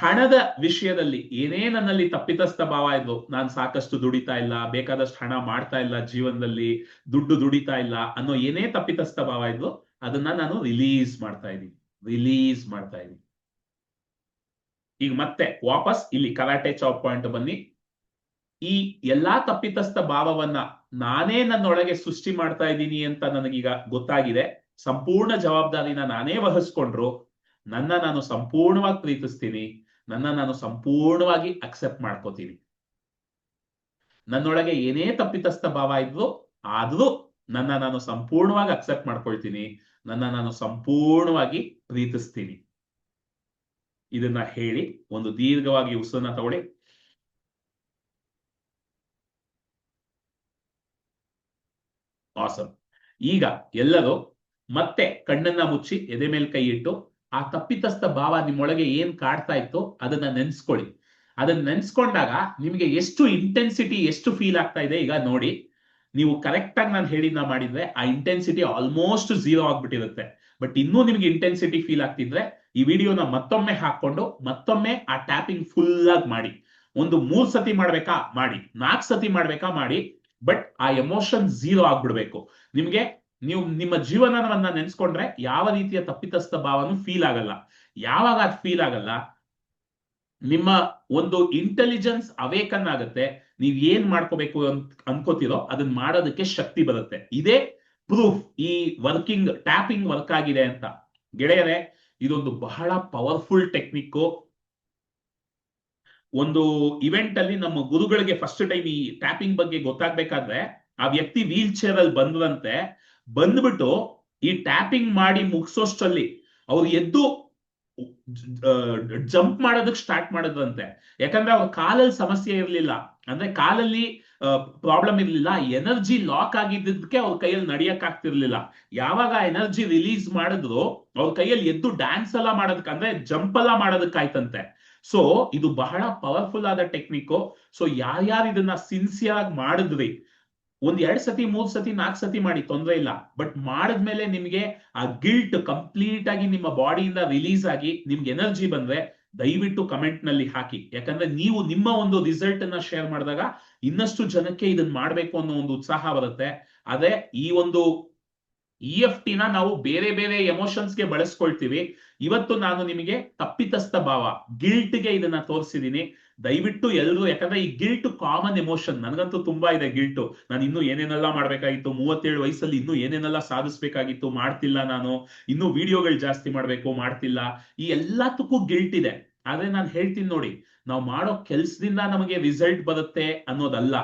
ಹಣದ ವಿಷಯದಲ್ಲಿ ಏನೇ ನನ್ನಲ್ಲಿ ತಪ್ಪಿತಸ್ಥ ಭಾವ ಇದ್ವು ನಾನು ಸಾಕಷ್ಟು ದುಡಿತಾ ಇಲ್ಲ, ಬೇಕಾದಷ್ಟು ಹಣ ಮಾಡ್ತಾ ಇಲ್ಲ ಜೀವನದಲ್ಲಿ, ದುಡ್ಡು ದುಡಿತಾ ಇಲ್ಲ ಅನ್ನೋ ಏನೇ ತಪ್ಪಿತಸ್ಥ ಭಾವ ಇದ್ವು ಅದನ್ನ ನಾನು ರಿಲೀಸ್ ಮಾಡ್ತಾ ಇದ್ದೀನಿ ರಿಲೀಸ್ ಮಾಡ್ತಾ ಇದ್ದೀನಿ. ಈಗ ಮತ್ತೆ ವಾಪಸ್ ಇಲ್ಲಿ ಕರಾಟೆ ಚಾಪ್ ಪಾಯಿಂಟ್ ಬನ್ನಿ. ಈ ಎಲ್ಲಾ ತಪ್ಪಿತಸ್ಥ ಭಾವವನ್ನ ನಾನೇ ನನ್ನೊಳಗೆ ಸೃಷ್ಟಿ ಮಾಡ್ತಾ ಇದ್ದೀನಿ ಅಂತ ನನಗೀಗ ಗೊತ್ತಾಗಿದೆ. ಸಂಪೂರ್ಣ ಜವಾಬ್ದಾರಿನ ನಾನೇ ವಹಿಸ್ಕೊಂಡ್ರು. ನನ್ನ ನಾನು ಸಂಪೂರ್ಣವಾಗಿ ಪ್ರೀತಿಸ್ತೀನಿ, ನನ್ನ ನಾನು ಸಂಪೂರ್ಣವಾಗಿ ಅಕ್ಸೆಪ್ಟ್ ಮಾಡ್ಕೋತೀನಿ. ನನ್ನೊಳಗೆ ಏನೇ ತಪ್ಪಿತಸ್ಥ ಭಾವ ಇದ್ವು ಆದ್ರೂ ನನ್ನ ನಾನು ಸಂಪೂರ್ಣವಾಗಿ ಅಕ್ಸೆಪ್ಟ್ ಮಾಡ್ಕೊಳ್ತೀನಿ, ನನ್ನ ನಾನು ಸಂಪೂರ್ಣವಾಗಿ ಪ್ರೀತಿಸ್ತೀನಿ. ಇದನ್ನ ಹೇಳಿ, ಒಂದು ದೀರ್ಘವಾಗಿ ಉಸನ್ನ ತಗೊಳ್ಳಿ. ಆಸಮ್ ಈಗ ಎಲ್ಲರೂ ಮತ್ತೆ ಕಣ್ಣನ್ನ ಮುಚ್ಚಿ ಎದೆ ಮೇಲೆ ಕೈ ಇಟ್ಟು ಆ ತಪ್ಪಿತಸ್ಥ ಭಾವ ನಿಮ್ಮೊಳಗೆ ಏನ್ ಕಾಡ್ತಾ ಇತ್ತು ಅದನ್ನ ನೆನ್ಸ್ಕೊಳ್ಳಿ. ಅದನ್ನ ನೆನ್ಸ್ಕೊಂಡಾಗ ನಿಮಗೆ ಎಷ್ಟು ಇಂಟೆನ್ಸಿಟಿ ಎಷ್ಟು ಫೀಲ್ ಆಗ್ತಾ ಇದೆ ಈಗ ನೋಡಿ. ನೀವು ಕರೆಕ್ಟ್ ಆಗಿ ನಾನು ಹೇಳಿದ್ನ ಮಾಡಿದ್ರೆ ಆ ಇಂಟೆನ್ಸಿಟಿ ಆಲ್ಮೋಸ್ಟ್ ಝೀರೋ ಆಗ್ಬಿಟ್ಟಿರುತ್ತೆ. ಬಟ್ ಇನ್ನೂ ನಿಮ್ಗೆ ಇಂಟೆನ್ಸಿಟಿ ಫೀಲ್ ಆಗ್ತಿದ್ರೆ ಈ ವಿಡಿಯೋನ ಮತ್ತೊಮ್ಮೆ ಹಾಕೊಂಡು ಮತ್ತೊಮ್ಮೆ ಆ ಟ್ಯಾಪಿಂಗ್ ಫುಲ್ ಆಗಿ ಮಾಡಿ. ಒಂದು ಮೂರ್ ಸತಿ ಮಾಡ್ಬೇಕಾ? ಮಾಡಿ. ನಾಲ್ಕು ಸತಿ ಮಾಡ್ಬೇಕಾ? ಮಾಡಿ. ಬಟ್ ಆ ಎಮೋಷನ್ ಝೀರೋ ಆಗ್ಬಿಡ್ಬೇಕು. ನಿಮ್ಗೆ ನೀವು ನಿಮ್ಮ ಜೀವನವನ್ನ ನೆನೆಸ್ಕೊಂಡ್ರೆ ಯಾವ ರೀತಿಯ ತಪ್ಪಿತಸ್ಥ ಭಾವನೂ ಫೀಲ್ ಆಗಲ್ಲ. ಯಾವಾಗ ಅದು ಫೀಲ್ ಆಗಲ್ಲ? ನಿಮ್ಮ ಒಂದು ಇಂಟೆಲಿಜೆನ್ಸ್ ಅವೇಕನ್ ಆಗುತ್ತೆ. ನೀವ್ ಏನ್ ಮಾಡ್ಕೋಬೇಕು ಅಂತ, ಅನ್ಕೋತಿರೋ ಅದನ್ನ ಮಾಡೋದಕ್ಕೆ ಶಕ್ತಿ ಬರುತ್ತೆ. ಇದೇ ಪ್ರೂಫ್ ಈ ವರ್ಕಿಂಗ್ ಟ್ಯಾಪಿಂಗ್ ವರ್ಕ್ ಆಗಿದೆ ಅಂತ. ಗೆಳೆಯರೆ, ಇದೊಂದು ಬಹಳ ಪವರ್ಫುಲ್ ಟೆಕ್ನಿಕ್ ಒಂದು ಇವೆಂಟ್ ಅಲ್ಲಿ ನಮ್ಮ ಗುರುಗಳಿಗೆ ಫಸ್ಟ್ ಟೈಮ್ ಈ ಟ್ಯಾಪಿಂಗ್ ಬಗ್ಗೆ ಗೊತ್ತಾಗ್ಬೇಕಾದ್ರೆ, ಆ ವ್ಯಕ್ತಿ ವೀಲ್ ಚೇರ್ ಅಲ್ಲಿ ಬಂದ್ರಂತೆ. ಬಂದ್ಬಿಟ್ಟು ಈ ಟ್ಯಾಪಿಂಗ್ ಮಾಡಿ ಮುಗಿಸೋಷ್ಟಲ್ಲಿ ಅವ್ರು ಎದ್ದು ಜಂಪ್ ಮಾಡೋದಕ್ಕೆ ಸ್ಟಾರ್ಟ್ ಮಾಡೋದಂತೆ ಯಾಕಂದ್ರೆ ಅವ್ರ ಕಾಲಲ್ಲಿ ಸಮಸ್ಯೆ ಇರಲಿಲ್ಲ. ಅಂದ್ರೆ ಕಾಲಲ್ಲಿ ಪ್ರಾಬ್ಲಮ್ ಇರ್ಲಿಲ್ಲ. ಎನರ್ಜಿ ಲಾಕ್ ಆಗಿದ್ದಕ್ಕೆ ಅವ್ರ ಕೈಯಲ್ಲಿ ನಡಿಯಕ್ ಆಗ್ತಿರ್ಲಿಲ್ಲ. ಯಾವಾಗ ಎನರ್ಜಿ ರಿಲೀಸ್ ಮಾಡಿದ್ರು ಅವ್ರ ಕೈಯಲ್ಲಿ ಎದ್ದು ಡ್ಯಾನ್ಸ್ ಎಲ್ಲ ಮಾಡೋದಕ್ಕೆ ಅಂದ್ರೆ ಜಂಪ್ ಎಲ್ಲ ಮಾಡೋದಕ್ಕಾಯ್ತಂತೆ ಸೊ ಇದು ಬಹಳ ಪವರ್ಫುಲ್ ಆದ ಟೆಕ್ನಿಕ್ ಸೊ ಯಾರ್ಯಾರು ಇದನ್ನ ಸಿನ್ಸಿಯರ್ ಆಗಿ ಮಾಡಿದ್ರಿ ಒಂದ್ ಎರಡ್ ಸತಿ, ಮೂರ್ ಸತಿ ನಾಲ್ಕು ಸತಿ ಮಾಡಿ, ತೊಂದ್ರೆ ಇಲ್ಲ. ಬಟ್ ಮಾಡಿದ್ಮೇಲೆ ನಿಮ್ಗೆ ಆ ಗಿಲ್ಟ್ ಕಂಪ್ಲೀಟ್ ಆಗಿ ನಿಮ್ಮ ಬಾಡಿಯಿಂದ ರಿಲೀಸ್ ಆಗಿ ನಿಮ್ಗೆ ಎನರ್ಜಿ ಬಂದ್ರೆ ದಯವಿಟ್ಟು ಕಮೆಂಟ್ನಲ್ಲಿ ಹಾಕಿ. ಯಾಕಂದ್ರೆ ನೀವು ನಿಮ್ಮ ಒಂದು ರಿಸಲ್ಟ್ ಅನ್ನ ಶೇರ್ ಮಾಡಿದಾಗ ಇನ್ನಷ್ಟು ಜನಕ್ಕೆ ಇದನ್ನ ಮಾಡ್ಬೇಕು ಅನ್ನೋ ಒಂದು ಉತ್ಸಾಹ ಬರುತ್ತೆ. ಅದೇ ಈ ಒಂದು ಇ ಎಫ್ನ ನಾವು ಬೇರೆ ಬೇರೆ ಎಮೋಷನ್ಸ್ಗೆ ಬಳಸ್ಕೊಳ್ತೀವಿ. ಇವತ್ತು ನಾನು ನಿಮಗೆ ತಪ್ಪಿತಸ್ಥ ಭಾವ ಗಿಲ್ಟ್ಗೆ ಇದನ್ನ ತೋರಿಸಿದೀನಿ. ದಯವಿಟ್ಟು ಎಲ್ಲರೂ ಯಾಕಂದ್ರೆ ಈ ಗಿಲ್ಟ್ ಕಾಮನ್ ಎಮೋಷನ್ ನನಗಂತೂ ತುಂಬಾ ಇದೆ ಗಿಲ್ಟು ನಾನು ಇನ್ನೂ ಏನೇನೆಲ್ಲ ಮಾಡ್ಬೇಕಾಗಿತ್ತು, ಮೂವತ್ತೇಳು ವಯಸ್ಸಲ್ಲಿ ಇನ್ನೂ ಏನೇನೆಲ್ಲ ಸಾಧಿಸ್ಬೇಕಾಗಿತ್ತು, ಮಾಡ್ತಿಲ್ಲ ನಾನು, ಇನ್ನೂ ವಿಡಿಯೋಗಳು ಜಾಸ್ತಿ ಮಾಡ್ಬೇಕು, ಮಾಡ್ತಿಲ್ಲ, ಈ ಎಲ್ಲದಕ್ಕೂ ಗಿಲ್ಟ್ ಇದೆ. ಆದ್ರೆ ನಾನು ಹೇಳ್ತೀನಿ ನೋಡಿ, ನಾವು ಮಾಡೋ ಕೆಲ್ಸದಿಂದ ನಮಗೆ ರಿಸಲ್ಟ್ ಬರುತ್ತೆ ಅನ್ನೋದಲ್ಲ.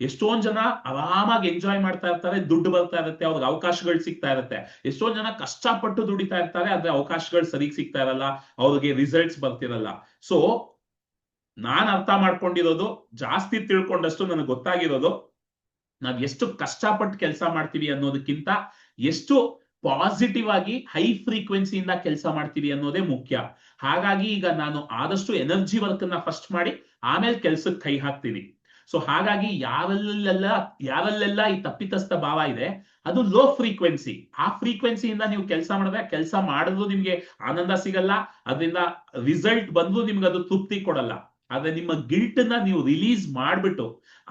ಎಷ್ಟೊಂದ್ ಜನ ಆರಾಮಾಗಿ ಎಂಜಾಯ್ ಮಾಡ್ತಾ ಇರ್ತಾರೆ, ದುಡ್ಡು ಬರ್ತಾ ಇರುತ್ತೆ, ಅವ್ರಿಗೆ ಅವಕಾಶಗಳು ಸಿಗ್ತಾ ಇರುತ್ತೆ. ಎಷ್ಟೊಂದ್ ಜನ ಕಷ್ಟಪಟ್ಟು ದುಡಿತಾ ಇರ್ತಾರೆ, ಆದ್ರೆ ಅವಕಾಶಗಳು ಸರಿಗ್ ಸಿಗ್ತಾ ಇರಲ್ಲ, ಅವ್ರಿಗೆ ರಿಸಲ್ಟ್ಸ್ ಬರ್ತಿರಲ್ಲ. ಸೊ ನಾನ್ ಅರ್ಥ ಮಾಡ್ಕೊಂಡಿರೋದು, ಜಾಸ್ತಿ ತಿಳ್ಕೊಂಡಷ್ಟು ನನಗೆ ಗೊತ್ತಾಗಿರೋದು, ನಾವ್ ಎಷ್ಟು ಕಷ್ಟಪಟ್ಟು ಕೆಲಸ ಮಾಡ್ತೀವಿ ಅನ್ನೋದಕ್ಕಿಂತ ಎಷ್ಟು ಪಾಸಿಟಿವ್ ಆಗಿ ಹೈ ಫ್ರೀಕ್ವೆನ್ಸಿಯಿಂದ ಕೆಲಸ ಮಾಡ್ತೀವಿ ಅನ್ನೋದೇ ಮುಖ್ಯ. ಹಾಗಾಗಿ ಈಗ ನಾನು ಆದಷ್ಟು ಎನರ್ಜಿ ವರ್ಕ್ ಅನ್ನ ಫಸ್ಟ್ ಮಾಡಿ, ಆಮೇಲೆ ಕೆಲ್ಸಕ್ಕೆ ಕೈ ಹಾಕ್ತೀನಿ. ಸೊ ಹಾಗಾಗಿ ಯಾರಲ್ಲೆಲ್ಲ ಯಾರಲ್ಲೆಲ್ಲ ಈ ತಪ್ಪಿತಸ್ಥ ಭಾವ ಇದೆ, ಅದು ಲೋ ಫ್ರೀಕ್ವೆನ್ಸಿ ಆ ಫ್ರೀಕ್ವೆನ್ಸಿಯಿಂದ ನೀವು ಕೆಲಸ ಮಾಡಿದ್ರೆ ಕೆಲಸ ಮಾಡಿದ್ರು ನಿಮ್ಗೆ ಆನಂದ ಸಿಗಲ್ಲ, ಅದರಿಂದ ರಿಸಲ್ಟ್ ಬಂದ್ರು ನಿಮ್ಗೆ ಅದು ತೃಪ್ತಿ ಕೊಡಲ್ಲ. ಆದ್ರೆ ನಿಮ್ಮ ಗಿಲ್ಟ್ ನೀವು ರಿಲೀಸ್ ಮಾಡ್ಬಿಟ್ಟು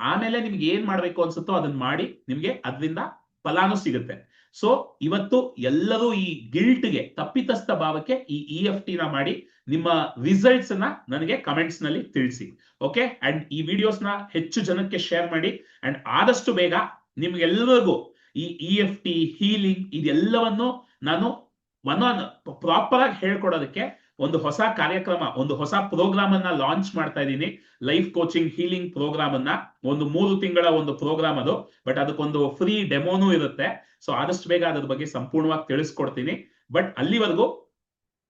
ಆಮೇಲೆ ನಿಮ್ಗೆ ಏನ್ ಮಾಡ್ಬೇಕು ಅನ್ಸುತ್ತೋ ಅದನ್ನ ಮಾಡಿ ನಿಮ್ಗೆ ಅದರಿಂದ ಫಲಾನು ಸಿಗುತ್ತೆ. ಸೊ ಇವತ್ತು ಎಲ್ಲರೂ ಈ ಗಿಲ್ಟ್ಗೆ ತಪ್ಪಿತಸ್ಥ ಭಾವಕ್ಕೆ ಈ ಇ ಎಫ್ ಟಿ ನ ಮಾಡಿ ನಿಮ್ಮ ರಿಸಲ್ಟ್ಸ್ನ ನನಗೆ ಕಮೆಂಟ್ಸ್ನಲ್ಲಿ ತಿಳಿಸಿ. ಓಕೆ ಅಂಡ್ ಈ ವಿಡಿಯೋಸ್ನ ಹೆಚ್ಚು ಜನಕ್ಕೆ ಶೇರ್ ಮಾಡಿ. ಅಂಡ್ ಆದಷ್ಟು ಬೇಗ ನಿಮ್ಗೆಲ್ಲರಿಗೂ ಈ ಇ ಎಫ್ ಟಿ ಹೀಲಿಂಗ್ ಇದೆಲ್ಲವನ್ನು ನಾನು ಒನ್ ಆನ್ ಪ್ರಾಪರ್ ಆಗಿ ಹೇಳ್ಕೊಡೋದಕ್ಕೆ ಒಂದು ಹೊಸ ಕಾರ್ಯಕ್ರಮ, ಒಂದು ಹೊಸ ಪ್ರೋಗ್ರಾಮ್ ಅನ್ನ ಲಾಂಚ್ ಮಾಡ್ತಾ ಇದ್ದೀನಿ. ಲೈಫ್ ಕೋಚಿಂಗ್ ಹೀಲಿಂಗ್ ಪ್ರೋಗ್ರಾಮ್ ಅನ್ನ. ಒಂದು ಮೂರು ತಿಂಗಳ ಒಂದು ಪ್ರೋಗ್ರಾಮ್ ಅದು. ಬಟ್ ಅದಕ್ಕೊಂದು ಫ್ರೀ ಡೆಮೋನು ಇರುತ್ತೆ. ಸೊ ಆದಷ್ಟು ಬೇಗ ಅದ್ರ ಬಗ್ಗೆ ಸಂಪೂರ್ಣವಾಗಿ ತಿಳಿಸ್ಕೊಡ್ತೀನಿ. ಬಟ್ ಅಲ್ಲಿವರೆಗೂ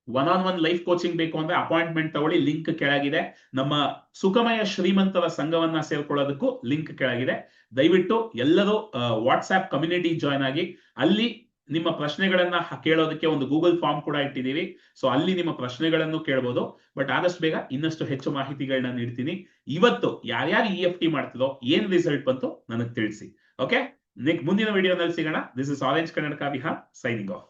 one on one life coaching ಬೇಕು ಅಂದ್ರೆ ಅಪಾಯಿಂಟ್ಮೆಂಟ್ ತಗೊಳ್ಳಿ. ಲಿಂಕ್ ಕೆಳಗಿದೆ. ನಮ್ಮ ಸುಖಮಯ ಶ್ರೀಮಂತರ ಸಂಘವನ್ನ ಸೇರ್ಕೊಳ್ಳೋದಕ್ಕೂ ಲಿಂಕ್ ಕೆಳಗಿದೆ. ದಯವಿಟ್ಟು ಎಲ್ಲರೂ ವಾಟ್ಸ್ಆಪ್ ಕಮ್ಯುನಿಟಿ ಜಾಯ್ನ್ ಆಗಿ. ಅಲ್ಲಿ ನಿಮ್ಮ ಪ್ರಶ್ನೆಗಳನ್ನ ಕೇಳೋದಕ್ಕೆ ಒಂದು ಗೂಗಲ್ ಫಾರ್ಮ್ ಕೂಡ ಇಟ್ಟಿದ್ದೀವಿ. ಸೊ ಅಲ್ಲಿ ನಿಮ್ಮ ಪ್ರಶ್ನೆಗಳನ್ನು ಕೇಳಬಹುದು ಬಟ್ ಆದಷ್ಟು ಬೇಗ ಇನ್ನಷ್ಟು ಹೆಚ್ಚು ಮಾಹಿತಿಗಳನ್ನ ನೀಡ್ತೀನಿ. ಇವತ್ತು ಯಾರ್ಯಾರು ಇ ಎಫ್ ಟಿ ಮಾಡ್ತಿದೋ ಏನ್ ರಿಸಲ್ಟ್ ಬಂತು ನನಗೆ ತಿಳಿಸಿ. ಓಕೆ ಮುಂದಿನ ವಿಡಿಯೋನಲ್ಲಿ ಸಿಗೋಣ. ದಿಸ್ ಇಸ್ ಆರೆಂಜ್ ಕನ್ನಡಕ ವಿಹಾರ್ ಸೈನಿಂಗ್ ಆಫ್